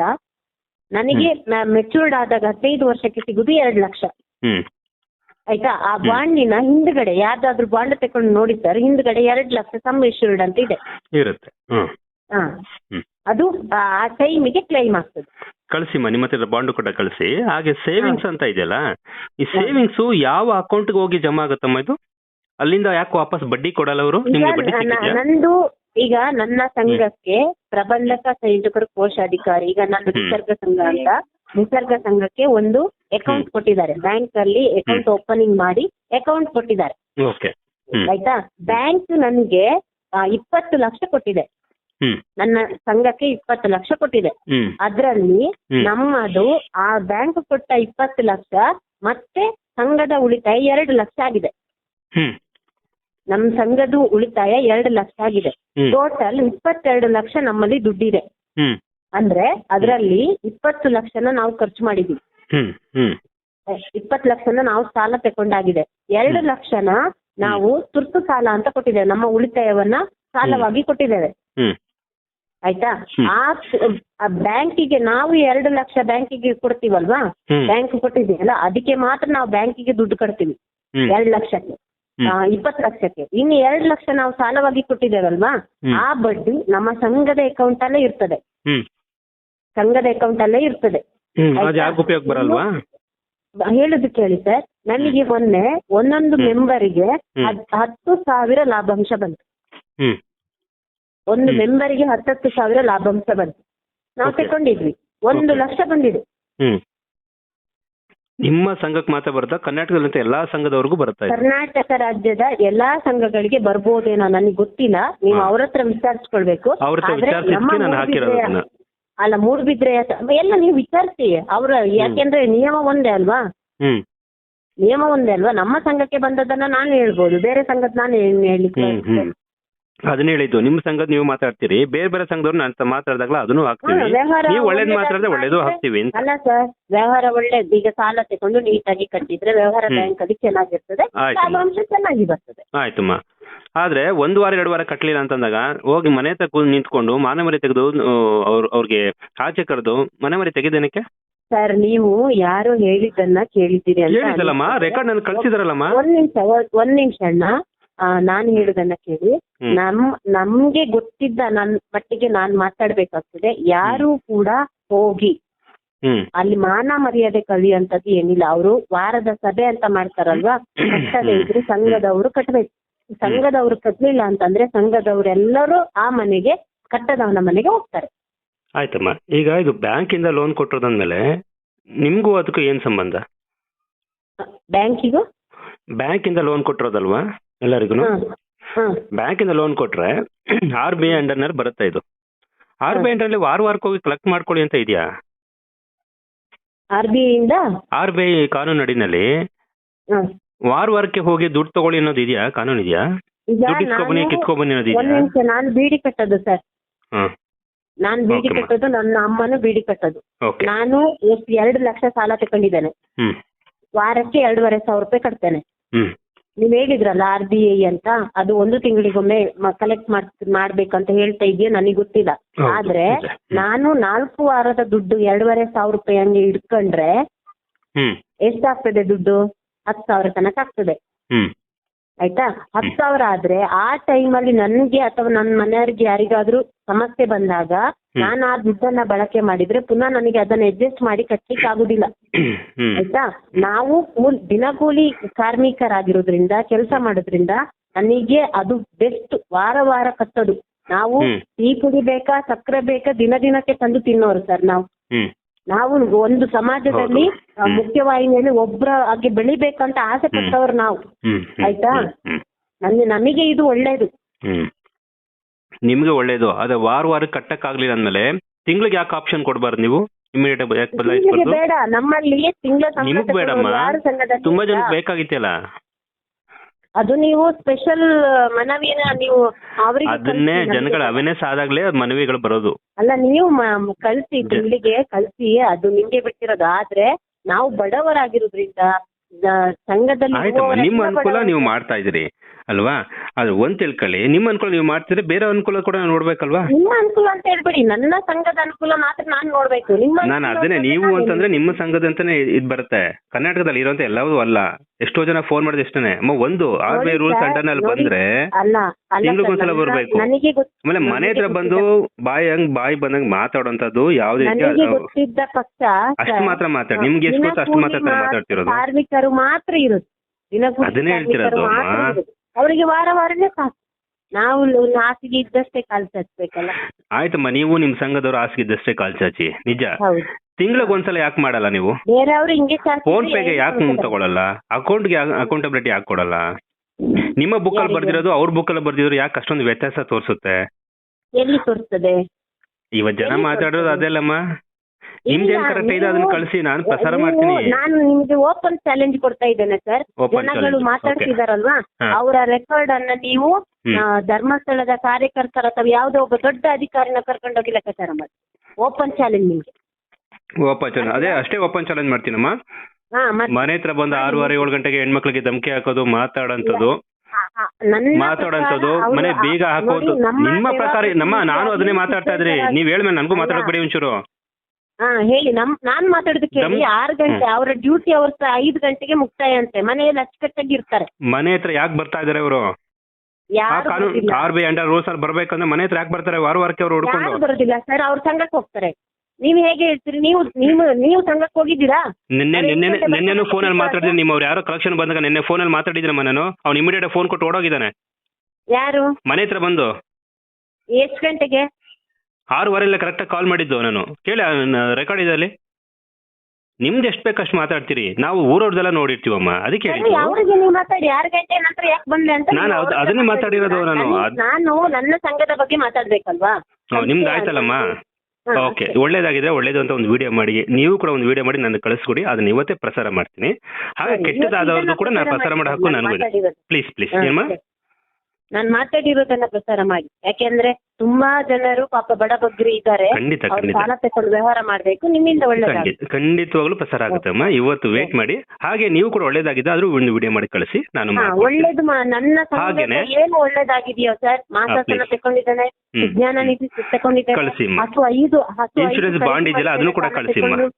ನನಗೆ ಮೆಚೂರ್ಡ್ ಆದಾಗ ಹದಿನೈದು ವರ್ಷಕ್ಕೆ ಸಿಗುದು ಎರಡು ಲಕ್ಷ. ಹ್ಮ್. ಆಯ್ತಾ? ಆ ಬಾಂಡಿನ ಹಿಂದ್ಗಡೆ ಯಾವ್ದಾದ್ರು ಬಾಂಡ್ ತಕೊಂಡು ನೋಡಿ ಸರ್ ಹಿಂದ್ಗಡೆ ಎರಡು ಲಕ್ಷ ಸಮ್ ಇಶ್ಯೂರ್ಡ್ ಅಂತ ಇದೆ. ಇರುತ್ತೆ. ಅದು ಆ ಟೈಮಿಗೆ ಕ್ಲೈಮ್ ಆಗ್ತದೆ. ಕಳಿಸಿಮ್ಮ ನಿಮ್ಮ ಹತ್ರ ಬಾಂಡು ಕೂಡ ಕಳಿಸಿ. ಹಾಗೆ ಸೇವಿಂಗ್ಸ್ ಅಂತ ಇದೆಯಲ್ಲ ಈ ಸೇವಿಂಗ್ಸ್ ಯಾವ ಅಕೌಂಟ್ಗೆ ಹೋಗಿ ಜಮಾ ಆಗುತ್ತಮ್ಮ ಇದು? ಅಲ್ಲಿಂದ ಯಾಕೆ ವಾಪಸ್ ಬಡ್ಡಿ ಕೊಡಲ್ಲ ಅವರು? ನಿಮ್ಗೆ ಬಡ್ಡಿ ಸಿಕ್ಕಿದ್ಯಾ? ನಂದು ಈಗ ನನ್ನ ಸಂಘಕ್ಕೆ ಪ್ರಬಂಧಕ ಸಂಯೋಜಕರು ಕೋಶಾಧಿಕಾರಿ ಈಗ ನಂದು. ನಿಸರ್ಗ ಸಂಘ ಅಂತ ನಿಸರ್ಗ ಸಂಘಕ್ಕೆ ಒಂದು ಅಕೌಂಟ್ ಕೊಟ್ಟಿದ್ದಾರೆ. ಬ್ಯಾಂಕ್ ಅಲ್ಲಿ ಅಕೌಂಟ್ ಓಪನಿಂಗ್ ಮಾಡಿ ಅಕೌಂಟ್ ಕೊಟ್ಟಿದ್ದಾರೆ. ಆಯ್ತಾ? ಬ್ಯಾಂಕ್ ನನಗೆ ಇಪ್ಪತ್ತು ಲಕ್ಷ ಕೊಟ್ಟಿದೆ. ನನ್ನ ಸಂಘಕ್ಕೆ ಇಪ್ಪತ್ತು ಲಕ್ಷ ಕೊಟ್ಟಿದೆ. ಅದರಲ್ಲಿ ನಮ್ಮದು ಆ ಬ್ಯಾಂಕ್ ಕೊಟ್ಟ ಇಪ್ಪತ್ತು ಲಕ್ಷ ಮತ್ತೆ ಸಂಘದ ಉಳಿತಾಯ ಎರಡು ಲಕ್ಷ ಆಗಿದೆ. ಹ್ಮ್. ನಮ್ ಸಂಘದ ಉಳಿತಾಯ ಎರಡು ಲಕ್ಷ ಆಗಿದೆ. ಟೋಟಲ್ ಇಪ್ಪತ್ತೆರಡು ಲಕ್ಷ ನಮ್ಮಲ್ಲಿ ದುಡ್ಡಿದೆ. ಅಂದ್ರೆ ಅದರಲ್ಲಿ ಇಪ್ಪತ್ತು ಲಕ್ಷನ ನಾವು ಖರ್ಚು ಮಾಡಿದೀವಿ ಇಪ್ಪತ್ತು ಲಕ್ಷನ ನಾವು ಸಾಲ ತಕೊಂಡಾಗಿದೆ. ಎರಡು ಲಕ್ಷನ ನಾವು ತುರ್ತು ಸಾಲ ಅಂತ ಕೊಟ್ಟಿದ್ದೇವೆ. ನಮ್ಮ ಉಳಿತಾಯವನ್ನ ಸಾಲವಾಗಿ ಕೊಟ್ಟಿದ್ದೇವೆ. ಆಯ್ತಾ? ಆ ಬ್ಯಾಂಕಿಗೆ ನಾವು ಎರಡು ಲಕ್ಷ ಬ್ಯಾಂಕಿಗೆ ಕೊಡ್ತೀವಲ್ವಾ? ಬ್ಯಾಂಕ್ ಕೊಟ್ಟಿದೀವಲ್ಲ ಅದಕ್ಕೆ ಮಾತ್ರ ನಾವು ಬ್ಯಾಂಕಿಗೆ ದುಡ್ಡು ಕಟ್ತೀವಿ. ಎರಡು ಲಕ್ಷಕ್ಕೆ. ಇಪ್ಪತ್ತು ಲಕ್ಷಕ್ಕೆ. ಇನ್ನು ಎರಡು ಲಕ್ಷ ನಾವು ಸಾಲವಾಗಿ ಕೊಟ್ಟಿದ್ದೇವಲ್ವಾ? ಆ ಬಡ್ಡಿ ನಮ್ಮ ಸಂಘದ ಅಕೌಂಟ್ ಅಲ್ಲೇ ಇರ್ತದೆ. ಸಂಘದ ಅಕೌಂಟ್ ಅಲ್ಲೇ ಇರ್ತದೆ ಹೇಳುದು ಕೇಳಿ ಸರ್. ನನಗೆ ಮೊನ್ನೆ ಒಂದೊಂದು. ಮೆಂಬರಿಗೆ. ಹತ್ತು ಸಾವಿರ ಲಾಭಾಂಶ ಬಂತು. ಒಂದು ಮೆಂಬರ್ಗೆ ಹತ್ತತ್ತು ಸಾವಿರ ಲಾಭಾಂಶ ಬಂತು. ನಾವು. ತಗೊಂಡಿದ್ವಿ ಒಂದು ಲಕ್ಷ ಬಂದಿದೆ. ನಿಮ್ಮ ಸಂಘಕ್ಕೆ ಮಾತ್ರ ಬರುತ್ತಾ? ಕರ್ನಾಟಕದಲ್ಲಂತ ಎಲ್ಲಾ ಸಂಘದವರೆಗೂ ಬರ್ತಾ ಇದೆ? ಕರ್ನಾಟಕ ರಾಜ್ಯದ ಎಲ್ಲಾ ಸಂಘಗಳಿಗೆ ಬರ್ಬೋದೇನೋ ನನಗೆ ಗೊತ್ತಿಲ್ಲ. ನೀವು. ಅವ್ರ ಹತ್ರ ವಿಚಾರಿಸ್ಕೊಳ್ಬೇಕು. ಅವ್ರ ಹತ್ರ ಆದ್ರೆ ವಿಚಾರಿಸಿದ್ಕೆ ನಮ್ಮ ನಾನು ಹಾಕಿರೋದು ಮೂಡುಬಿದ್ರೆಯ- ಅದನ್ನ. ಅಲ್ಲ ಮೂಡ್ಬಿದ್ರೆ ಎಲ್ಲ ನೀವು ವಿಚಾರಿಸಿ ಅವ್ರ ಯಾಕೆಂದ್ರೆ ನಿಯಮ ಒಂದೇ ಅಲ್ವಾ? ಹ್ಮ್. ನಿಯಮ ಒಂದೇ ಅಲ್ವಾ? ನಮ್ಮ ಸಂಘಕ್ಕೆ ಬಂದದನ್ನ ನಾನು ಹೇಳ್ಬೋದು. ಬೇರೆ ಸಂಘದ ನಾನು ಹೇಳಿ ಹ್ಮ್ ಅದನ್ನ ಹೇಳಿದ್ದು ನಿಮ್ಮ ಸಂಘದ ನೀವು ಮಾತಾಡ್ತೀರಿ. ಬೇರೆ ಬೇರೆ ಸಂಘದವ್ರು ನಾನು ಮಾತಾಡಿದಾಗಲ ಅದನ್ನು ಹಾಕ್ತೀವಿ. ವ್ಯವಹಾರ ನೀವು ಒಳ್ಳೇದ್ ಮಾತಾಡಿದ್ರೆ ಒಳ್ಳೇದು ಹಾಕ್ತೀವಿ ಅಂತ. ಅಲ್ಲ ಸರ್ ವ್ಯವಹಾರ ಒಳ್ಳೇದು. ಈಗ ಸಾಲ ತಗೊಂಡು ನೀಟಾಗಿ ಕಟ್ಟಿದ್ರೆ ವ್ಯವಹಾರ ಬ್ಯಾಂಕ್ ಅಲ್ಲಿ ಚೆನ್ನಾಗಿರ್ತದೆ. ಆಯ್ತು. ಲಾಭಾಂಶ ಚೆನ್ನಾಗಿ ಬರ್ತದೆ. ಆಯ್ತಮ್ಮ ಆದ್ರೆ ಒಂದ್ ವಾರ ಎರಡು ವಾರ ಕಟ್ಟಲಿಲ್ಲ ಅಂತಂದಾಗ ಹೋಗಿ ಮನೆ ತಕ್ಕ ನಿಂತ್ಕೊಂಡು ಮಾನವರಿ ತೆಗೆದು ಅವ್ರ ಅವ್ರಿಗೆ ಆಚೆ ಕರೆದು ಮನೆ ಮರಿ ತೆಗೆದೇನಕ್ಕೆ ಸರ್ ನೀವು ಯಾರು ಹೇಳಿದ್ದನ್ನ ಕೇಳಿದ್ದೀರಿ ಅಂತ ಹೇಳಿದ್ದಲ್ಲಮ್ಮ ರೆಕಾರ್ಡ್ ಕಳ್ಸಿದಾರಲ್ಲಮ್ಮ. ಒಂದ್ ನಿಮಿಷ ಒಂದ್- ನಿಮಿಷ ಅಣ್ಣ. ನಾನ್ ಹೇಳುದನ್ನ ಕೇಳಿ. ನಮ್ ನಮ್ಗೆ ಗೊತ್ತಿದ್ದ ನನ್ ಮಟ್ಟಿಗೆ ನಾನ್ ಮಾತಾಡ್ಬೇಕಾಗ್ತದೆ. ಯಾರು ಕೂಡ ಹೋಗಿ. ಅಲ್ಲಿ ಮಾನ ಮರ್ಯಾದೆ ಕಲಿಯುವಂತದ್ದು ಏನಿಲ್ಲ. ಅವರು ವಾರದ ಸಭೆ ಅಂತ ಮಾಡ್ತಾರಲ್ವಾ? ಕಟ್ಟದೇ ಇದ್ರೆ ಸಂಘದವರು ಕಟ್ಟಬೇಕು ಸಂಘದವರು ಕಟ್ಟಲಿಲ್ಲ ಅಂತಂದ್ರೆ ಸಂಘದವರೆಲ್ಲರೂ ಆ ಮನೆಗೆ ಕಟ್ಟದವನ ಮನೆಗೆ ಹೋಗ್ತಾರೆ. ಆಯ್ತಮ್ಮ. ಈಗ ಇದು ಬ್ಯಾಂಕ್ ಇಂದ ಲೋನ್ ಕೊಟ್ಟಿರೋದಂದ್ಮೇಲೆ ನಿಮ್ಗೂ ಅದಕ್ಕೂ ಏನ್ ಸಂಬಂಧ? ಬ್ಯಾಂಕಿಗೂ? ಬ್ಯಾಂಕ್ ಇಂದ ಲೋನ್ ಕೊಟ್ಟಿರೋದಲ್ವಾ? ಎಲ್ಲರಿಗೂ ಹ್ಮ್ ಹ್ಮ್ ಬ್ಯಾಂಕ್ ಇಂದ ಲೋನ್ ಕೊಟ್ರೆ ಆರ್ ಬಿ ಐ ಅಂಡರ್ನಲ್ಲಿ ಬರುತ್ತೆ ಇದು? ಆರ್ ಬಿ ಐ ಅಂಡರ್ಲಿ ವಾರ ವಾರಕ್ಕೆ ಹೋಗಿ ಕಲೆಕ್ಟ್ ಮಾಡ್ಕೊಳ್ಳಿ ಅಂತ ಇದೆಯಾ? ಆರ್ ಬಿ ಐ ಇಂದ? ಆರ್ ಬಿ ಐ ಕಾನೂನು ಅಡಿನಲ್ಲಿ ವಾರ ವಾರಕ್ಕೆ ಹೋಗಿ ದುಡ್ಡು ತಗೊಳ್ಳಿ ಅನ್ನೋದು ಇದೆಯಾ? ಕಾನೂನು ಇದೆಯಾ? ದುಡ್ಡು ಇಸ್ಕೊಬನ್ನಿ ನಾನು ಕಿತ್ಕೊಬನ್ನಿ ಅನ್ನೋದು ಒಂದ್ ಇದೆಯಾ? ನಿಮಿಷ ನಾನು ಬೀಡಿ ಕಟ್ಟೋದು ಸರ್. ನಾನು ಬೀಡಿ ಕಟ್ಟೋದು ನನ್ನ ಅಮ್ಮನು ಬೀಡಿ ಕಟ್ಟೋದು. ನಾನು ಎರಡು ಲಕ್ಷ ಸಾಲ ತಗೊಂಡಿದ್ದೇನೆ. ವಾರಕ್ಕೆ ಎರಡೂವರೆ ಸಾವಿರ ರೂಪಾಯಿ ಕಟ್ತೇನೆ. ನೀವ್ ಹೇಳಿದ್ರಲ್ಲ ಆರ್ ಬಿ ಐ ಅಂತ ಅದು ಒಂದು ತಿಂಗಳಿಗೊಮ್ಮೆ ಕಲೆಕ್ಟ್ ಮಾಡ್ ಮಾಡ್ಬೇಕಂತ ಹೇಳ್ತಾ ಇದೆಯಾ ನನಗೆ ಗೊತ್ತಿಲ್ಲ. ಹೌದು, ಆದ್ರೆ. ನಾನು ನಾಲ್ಕು ವಾರದ ದುಡ್ಡು ಎರಡೂವರೆ ಸಾವಿರ ರೂಪಾಯಿ ಹಂಗೆ ಇಟ್ಕೊಂಡ್ರೆ ಹ್ಮ್. ಎಷ್ಟಾಗ್ತದೆ ದುಡ್ಡು? ಹತ್ತು ಸಾವಿರ ತನಕ ಆಗ್ತದೆ. ಹ್ಮ್. ಆಯ್ತಾ? ಹತ್ತು ಸಾವಿರ ಆದ್ರೆ ಆ ಟೈಮಲ್ಲಿ ನನ್ಗೆ ಅಥವಾ ನನ್ನ ಮನೆಯವರಿಗೆ ಯಾರಿಗಾದ್ರೂ ಸಮಸ್ಯೆ ಬಂದಾಗ ನಾನು ಆ ದುಡ್ಡನ್ನ ಬಳಕೆ ಮಾಡಿದ್ರೆ ಪುನಃ ನನಗೆ ಅದನ್ನ ಅಡ್ಜಸ್ಟ್ ಮಾಡಿ ಕಟ್ಲಿಕ್ಕೆ ಆಗುದಿಲ್ಲ ಆಯ್ತಾ? ನಾವು ದಿನಕೂಲಿ ಕಾರ್ಮಿಕರಾಗಿರೋದ್ರಿಂದ ಕೆಲಸ ಮಾಡೋದ್ರಿಂದ ನನಗೆ ಅದು ಬೆಸ್ಟ್ ವಾರ ವಾರ ಕಟ್ಟೋದು. ನಾವು ಸಿಹಿ ಟೀ ಪುಡಿ ಬೇಕಾ ಸಕ್ಕರೆ ಬೇಕಾ ದಿನ ದಿನಕ್ಕೆ ತಂದು ತಿನ್ನೋರು ಸರ್ ನಾವು. ನಾವು ಒಂದು ಸಮಾಜದಲ್ಲಿ. ಮುಖ್ಯವಾಹಿನಿಯಲ್ಲಿ ಒಬ್ಬರ ಆಗಿ ಬೆಳಿಬೇಕಂತ ಆಸೆ ಪಟ್ಟವ್ರು ನಾವು. ಆಯ್ತಾ? ನನ್ಗೆ ನಮಗೆ ಇದು ಒಳ್ಳೇದು. ಹ್ಮ್. ನಿಮ್ಗೆ ಒಳ್ಳೇದು. ಅದೇ ವಾರ ವಾರ ಕಟ್ಟಕ್ ಆಗ್ಲಿಲ್ಲ ಅಂದ್ಮೇಲೆ ತಿಂಗ್ಳಿಗೆ ಯಾಕೆ ಆಪ್ಷನ್ ಕೊಡ್ಬಾರ್ದು ನೀವು? ಇಮಿಡಿಯೇಟ್ ಯಾಕೆ ಬೇಡ. ನಮ್ಮಲ್ಲಿ ತಿಂಗಳ ನಿಮಗ್ ಬೇಡಮ್ಮ. ತುಂಬಾ ಜನಕ್ಕೆ ಬೇಕಾಗಿತ್ತಲ್ಲ. ಅದು ನೀವು ಸ್ಪೆಷಲ್ ಮನವಿನ ನೀವು ಅವರಿಗೆ ಅದನ್ನೇ ಕಳ್ಸಿ ಜನಗಳ. ಅವೇರ್ನೆಸ್ ಆದಾಗ್ಲೇ ಮನವಿಗಳು ಬರೋದು ಅಲ್ಲ ನೀವು ಮ- ಕಳ್ಸಿ ಜ- ತಿಂಗಳಿಗೆ ಕಳ್ಸಿ ಅದು ನಿಮ್ಗೆ ಬಿಟ್ಟಿರೋದು ಆದ್ರೆ ನಾವು ಬಡವರಾಗಿರೋದ್ರಿಂದ ದ- ಸಂಘದಲ್ಲಿ ಆಯ್ತಮ್ಮ ಇರುವವರೆಲ್ಲ ನಿಮ್ಮ ಅನುಕೂಲ ಬಡವರು. ನೀವು ಮಾಡ್ತಾ ಇದ್ದೀರಿ ಅಲ್ವಾ? ಅದು ಒಂದ್ ತಿಳ್ಕೊಳ್ಳಿ ನಿಮ್ಮ ಅನುಕೂಲ ನೀವು ಮಾಡ್ತಿದ್ರೆ ಬೇರೆ ಅನುಕೂಲ ಕೂಡ ನೋಡ್ಬೇಕಲ್ವಾ? ನಿಮ್ಮ ಅನುಕೂಲ ಅಂತ ಹೇಳ್ಬೇಡಿ. ನನ್ನ ಸಂಘದ ಅನುಕೂಲ ಮಾತ್ರ ನಾನ್ ನೋಡ್ಬೇಕು. ನಿಮ್ಮ ನಾನು ಅನುಕೂಲ ಅದನ್ನೇ. ಅಂತ ನೀವು ನಾನು ಅಂತಂದ್ರೆ ನಿಮ್ಮ ಸಂಘದ ಅಂತಾನೆ ಇದ್ ಬರುತ್ತೆ. ಕರ್ನಾಟಕದಲ್ಲಿ ಇರೋಂತ ಎಲ್ಲವೂ ಅಲ್ಲ. ಎಷ್ಟೋ ಜನ ಫೋನ್ ಮಾಡಿದ ಎಷ್ಟೇ ಅಮ್ಮ ಒಂದು ಆರ್ ಬಿ ರೂಲ್ಸ್ ಅಂಡರ್ ಅಲ್ಲಿ ನೋಡಿ. ಬಂದ್ರೆ ಅಲ್ಲ ಅಲ್ಲ ಬರ್ಬೇಕು. ನನಗೆ ಆಮೇಲೆ ಮನೆ ಹತ್ರ ಬಂದು ಬಾಯಿ ಹಂಗ್ ಬಾಯಿ ಬಂದಂಗ್ ಮಾತಾಡೋಂಥದ್ದು ಯಾವ್ದೇ ನನಗೆ ಗೊತ್ತಿದ್ದ ಪಕ್ಷ ಅಷ್ಟು ಮಾತ್ರ ಮಾತಾಡಿ. ನಿಮ್ಗೆ ಎಷ್ಟು ಗೊತ್ತು ಅಷ್ಟು ಮಾತ್ರ ಮಾತಾಡ್ತಿರೋದು. ಕಾರ್ಮಿಕರು ಮಾತ್ರ ಇರುತ್ತೆ ದಿನಕೂಲಿ ಅದನ್ನೇ ಹೇಳ್ತಿರೋದು ಕಾರ್ಮಿಕರು ಅಮ್ಮ. ಇರೋದು. ಅವರಿಗೆ ವಾರ ವಾರನೇ ಸಾಕು. ನಾವು ಒಂದು ಹಾಸಿಗೆ ಇದ್ದಷ್ಟೇ ಕಾಲ್ ಚಾಚ್ಬೇಕಲ್ಲ. ಆಯ್ತಮ್ಮ ನೀವು ನಿಮ್ ಸಂಘದವ್ರು ಹಾಸಿಗಿದ್ದಷ್ಟೇ ಕಾಲ್ ಚಾಚಿ. ನಿಜ? ಹೌದು. ತಿಂಗ್ಳಿಗೆ ಒಂದ್ಸಲ ಯಾಕೆ ಮಾಡಲ್ಲ ನೀವು? ಬೇರೆಯವರು ಹಿಂಗೆ ಫೋನ್ ಪೇಗೆ ಯಾಕೆ ತಗೊಳಲ್ಲ? ಅಕೌಂಟ್ಗೆ ಅಕೌಂಟಬಿಲಿಟಿ ಯಾಕೆ ಕೊಡಲ್ಲ? ನಿಮ್ಮ ಬುಕ್ ಅಲ್ಲಿ ಬರ್ದಿರೋದು ಅವ್ರ ಬುಕ್ ಅಲ್ಲಿ ಬರ್ದಿರೋದು ಯಾಕೆ ಅಷ್ಟೊಂದು ವ್ಯತ್ಯಾಸ ತೋರಿಸುತ್ತೆ? ಎಲ್ಲಿ ತೋರಿಸ್ತದೆ? ಇವತ್ ಜನ ಮಾತಾಡೋದು? ಅದೆಲ್ಲಮ್ಮ ನಿಮ್ದೇನ್ ಕರೆಕ್ಟ್ ಇದೆ? ಅದನ್ನ ಕಳಿಸಿ ನಾನು ಪ್ರಸಾರ ಮಾಡ್ತೀನಿ. ನಾನು ನಿಮ್ಗೆ ಓಪನ್ ಚಾಲೆಂಜ್ ಕೊಡ್ತಾ ಇದ್ದೇನೆ ಸರ್ Open ಜನಗಳು challenge. ಮಾತಾಡ್ತಿದಾರಲ್ವಾ? ಹಾ. ಅವರ ರೆಕಾರ್ಡ್ ಅನ್ನ ನೀವು ಆ, ಧರ್ಮಸ್ಥಳದ ಕಾರ್ಯಕರ್ತರ ಅಥವಾ ಯಾವುದೋ ಒಬ್ಬ ದೊಡ್ಡ ಅಧಿಕಾರಿನ ಕರ್ಕೊಂಡೋಗಿ ಲೆಕ್ಕಾಚಾರ ಮಾಡಿ. ಓಪನ್ ಚಾಲೆಂಜ್ ನಿಮ್ಗೆ. ಓಪನ್ ಚಾಲೆಂಜ್ ಅದೇ ಅಷ್ಟೇ ಓಪನ್ ಚಾಲೆಂಜ್ ಮಾಡ್ತೀನಮ್ಮ. ಹಾ ಮತ್ತೆ ಮನೆ ಹತ್ರ ಬಂದು ಆರೂವರೆ ಏಳು ಗಂಟೆಗೆ ಹೆಣ್ಮಕ್ಳಿಗೆ ಧಮಕಿ ಹಾಕೋದು ಮಾತಾಡೋಂಥದ್ದು ಆ, ಆ, ನನ್ನ ಮಾತಾಡೋಂಥದ್ದು ಪ್ರಕಾರ ಅವ್ರು- ಮನೆ ಬೀಗ ಹಾಕೋದು. ನೋಡಿ, ನಮ್ಮ ನಿಮ್ಮ ಪ್ರಕಾರ ನಮ್ಮ ನಾನು ಅದನ್ನೇ ಮಾತಾಡ್ತಾ ಇದ್ರಿ ನೀವ್ ಹೇಳ್ಮೇಲೆ ನನ್ಗೂ. ಮಾತಾಡಬೇಡಿ ಒಂಚೂರು. ಹಾ ಹೇಳಿ. ನಮ್ ನಾನ್ ಮಾತಾಡೋದು ಕೇಳಿ ಆರು ಗಂಟೆ ಅವರ ಡ್ಯೂಟಿ ಅವರ್ಸ್ ಐದು ಗಂಟೆಗೆ ಮುಕ್ತಾಯ ಅಂತೆ. ಮನೆಯಲ್ಲಿ ಅಚ್ಚುಕಟ್ಟಾಗಿ ಇರ್ತಾರೆ. ಮನೆ ಹತ್ರ ಯಾಕೆ ಬರ್ತಾ ಇದಾರೆ ಅವರು ಆ ಯಾರು ಬರೋದಿಲ್ಲ. ಆರ್ ಬಿ ಅಂಡರ್ ರೂಲ್ಸ್ ಅಲ್ಲಿ ಬರ್ಬೇಕಂದ್ರೆ ಮನೆ ಹತ್ರ ಯಾಕೆ ಬರ್ತಾರೆ? ವಾರ ವಾರಕ್ಕೆ ಅವ್ರು ಹುಡ್ಕೊಂಡು ಬರೋದಿಲ್ಲ. ಸರ್ ಅವ್ರ ಸಂಘಕ್ಕೆ ಹೋಗ್ತಾರೆ. ನೀವ್ ಹೇಗೆ ಹೇಳ್ತೀರಿ? ನೀವು ನೀವು ನೀವು ಸಂಘಕ್ಕೆ ಹೋಗಿದ್ದೀರಾ? ನಿನ್ನೆ ಅವ್ರು ನಿನ್ನೆ ಗಂಟೆ ನಿನ್ನೆನೂ ಬರ್ತಾರೆ? ಫೋನಲ್ಲಿ ಮಾತಾಡಿದ್ರೆ ನಿಮ್ಮ ಅವ್ರು ಯಾರೋ ಕಲೆಕ್ಷನ್ ಬಂದಾಗ ನಿನ್ನೆ ಅಲ್ಲಿ ಮಾತಾಡಿದ್ರಮ್ಮ ನಾನು ಅವ್ನು ಇಮಿಡಿಯೇಟ್ ಫೋನ್ ಕೊಟ್ಟು ಓಡೋಗಿದ್ದಾನೆ. ಯಾರು? ಮನೆ ಹತ್ರ ಬಂದು. ಎಷ್ಟು ಗಂಟೆಗೆ? ಆರೂವರೆಲ್ಲ ಕರೆಕ್ಟಾಗಿ ಕಾಲ್ ಮಾಡಿದ್ದು ನಾನು ಕೇಳಿ ರೆಕಾರ್ಡ್ ಇದೆ ಅಲ್ಲಿ ನಿಮ್ದು ಎಷ್ಟು ಬೇಕಷ್ಟು ಮಾತಾಡ್ತೀರಿ? ನಾವು ಊರವ್ರದೆಲ್ಲ ನೋಡಿರ್ತೀವಮ್ಮ ಅದಕ್ಕೆ ಸರಿ, ಹೇಳಿದ್ದು. ಅವ್ರಿಗೆ ನೀವು ಮಾತಾಡಿ ಆರು ಗಂಟೆ ನಂತರ ಯಾಕೆ ಬಂದೆ ಅಂತ ನಾನು ಅದನ್ನೇ ಮಾತಾಡಿರೋದು ನಾನು. ಅದ್- ನಾನು ನನ್ನ ಸಂಘದ ಬಗ್ಗೆ ಮಾತಾಡ್ಬೇಕಲ್ವಾ? ಹ್ಮ್, ನಿಮ್ದು ಆಯ್ತಲ್ಲಮ್ಮ? ಹಾ, ಓಕೆ ಒಳ್ಳೇದಾಗಿದೆ ಒಳ್ಳೇದು ಅಂತ ಒಂದು ವಿಡಿಯೋ ಮಾಡಿ. ನೀವು ಕೂಡ ಒಂದು ವಿಡಿಯೋ ಮಾಡಿ ನನಗೆ ಕಳಿಸ್ಕೊಡಿ ಅದನ್ನ ಇವತ್ತೇ ಪ್ರಸಾರ ಮಾಡ್ತೀನಿ. ಹಾಗೆ ಕೆಟ್ಟದಾದವ್ರದ್ದು ಕೂಡ ನಾನು ಪ್ರಸಾರ ಮಾಡೋ ಹಕ್ಕು ನಾನು ನನಗೂ ಇದೆ ಮಾತಾಡಿರೋದು. ಪ್ಲೀಸ್ ಪ್ಲೀಸ್ ಹಾ, ಏನಮ್ಮ? ಸರಿ. ನಾನ್ ಮಾತಾಡಿರೋದನ್ನ ಪ್ರಸಾರ ಮಾಡಿ. ಯಾಕೆಂದ್ರೆ ತುಂಬಾ ಜನರು ಪಾಪ ಬಡಬಗ್ರಿ ಇದ್ದಾರೆ ಖಂಡಿತ ಅವ್ರು ಖಂಡಿತ ಸಾಲ ತಕೊಂಡು ವ್ಯವಹಾರ ಮಾಡ್ಬೇಕು ನಿಮ್ಮಿಂದ ಒಳ್ಳೇದಾಗುತ್ತೆ ಖಂಡಿತ ಖಂಡಿತವಾಗ್ಲೂ ಪ್ರಸಾರ ಆಗುತ್ತೆ ಅಮ್ಮ ಇವತ್ತು ವೇಟ್ ಮಾಡಿ ಹಾಗೆ ನೀವು ಕೂಡ ಒಳ್ಳೇದಾಗಿದೆ ಆದ್ರೂ ಒಂದು ವಿಡಿಯೋ ಮಾಡಿ ಕಳಿಸಿ ನಾನು ಹಾ ಮಾಡ್ಕೊಡ್ತೀನಿ. ಒಳ್ಳೇದು ಮಾ- ನನ್ನ ಹಾಗೇನೆ. ಏನು ಒಳ್ಳೇದಾಗಿದೆಯೋ ಸರ್ ಮಾಸಾಸನ please. ಹ್ಮ್. ವಿಜ್ಞಾನ ನಿಧಿ ತಗೊಂಡಿದ್ದಾನೆ ಕಳಿಸಿ ಅಮ್ಮ. ಹಸು ಐದು ಹಸು ಐದು ಬಾಂಡ್ ಇದೆಯಲ್ಲ, ಅದನ್ನು ಕೂಡ ಕಳಿಸಿ ಅಮ್ಮ.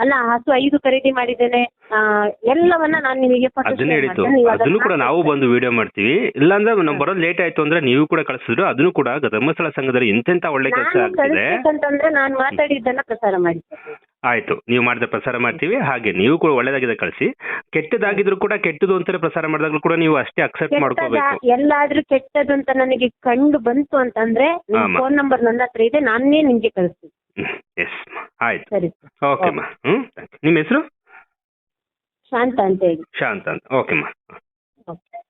ಅಲ್ಲ ಹಸು ಐದು ಖರೀದಿ ಮಾಡಿದ್ದೇನೆ. ಆ, ಎಲ್ಲವನ್ನ ನಾನು ನಿಮಗೆ photo ಅದನ್ನೇ share ಮಾಡ್ತೇನೆ. ಅದನ್ನ ಕೂಡ ನಾವು ಬಂದು ವಿಡಿಯೋ ಮಾಡ್ತೀವಿ. ಇಲ್ಲಾಂದ್ರೆ ನಾವು ಬರೋದು ಲೇಟ್ ಆಯ್ತು ಅಂದ್ರೆ ನೀವು ಕೂಡ ಕಳಿಸಿದ್ರು. ಅದನ್ನು ಕೂಡ ಧರ್ಮಸ್ಥಳ ಸಂಘದಲ್ಲಿ ಎಂತೆಂತ ಒಳ್ಳೆ ಕೆಲಸ ನಾನು ಆಗ್ತಿದೆ. ಕಳಿಸ್ಬೇಕಂತಂದ್ರೆ ನಾನು ಮಾತಾಡಿದ್ದನ್ನ ಪ್ರಸಾರ ಮಾಡಿ ಆಯ್ತು. ನೀವು ಮಾಡಿದ ಪ್ರಸಾರ ಮಾಡ್ತೀವಿ. ಹಾಗೆ ನೀವು ಕೂಡ ಒಳ್ಳೇದಾಗಿದೆ ಕಳಿಸಿ. ಕೆಟ್ಟದಾಗಿದ್ರು ಕೂಡ ಕೆಟ್ಟದು ಅಂತ ಪ್ರಸಾರ ಮಾಡಿದಾಗ್ಲೂ ಕೂಡ ನೀವು ಅಷ್ಟೇ ಅಕ್ಸೆಪ್ಟ್ ಕೆಟ್ಟದ ಮಾಡ್ಕೋಬೇಕು. ಎಲ್ಲಾದ್ರೂ ಕೆಟ್ಟದಂತ ಅಂತ ನನಗೆ ಕಂಡು ಬಂತು ಅಂತಂದ್ರೆ ಆಮ. ಫೋನ್ ನಂಬರ್ ನನ್ನ ಹತ್ರ ಇದೆ. ನಾನೇ ನಿಮ್ಗೆ ಕಳಿಸ್ತೀನಿ. ಎಸ್ ಆಯ್ತು. ಸರಿ ಓಕೆ ಅಮ್ಮ ನಿಮ್ಮ ಹೆಸರು? ಶಾಂತ ಅಂತ ಹೇಳಿ. ಶಾಂತ ಅಂತ. ಓಕೆ ಅಮ್ಮ ಓಕೆ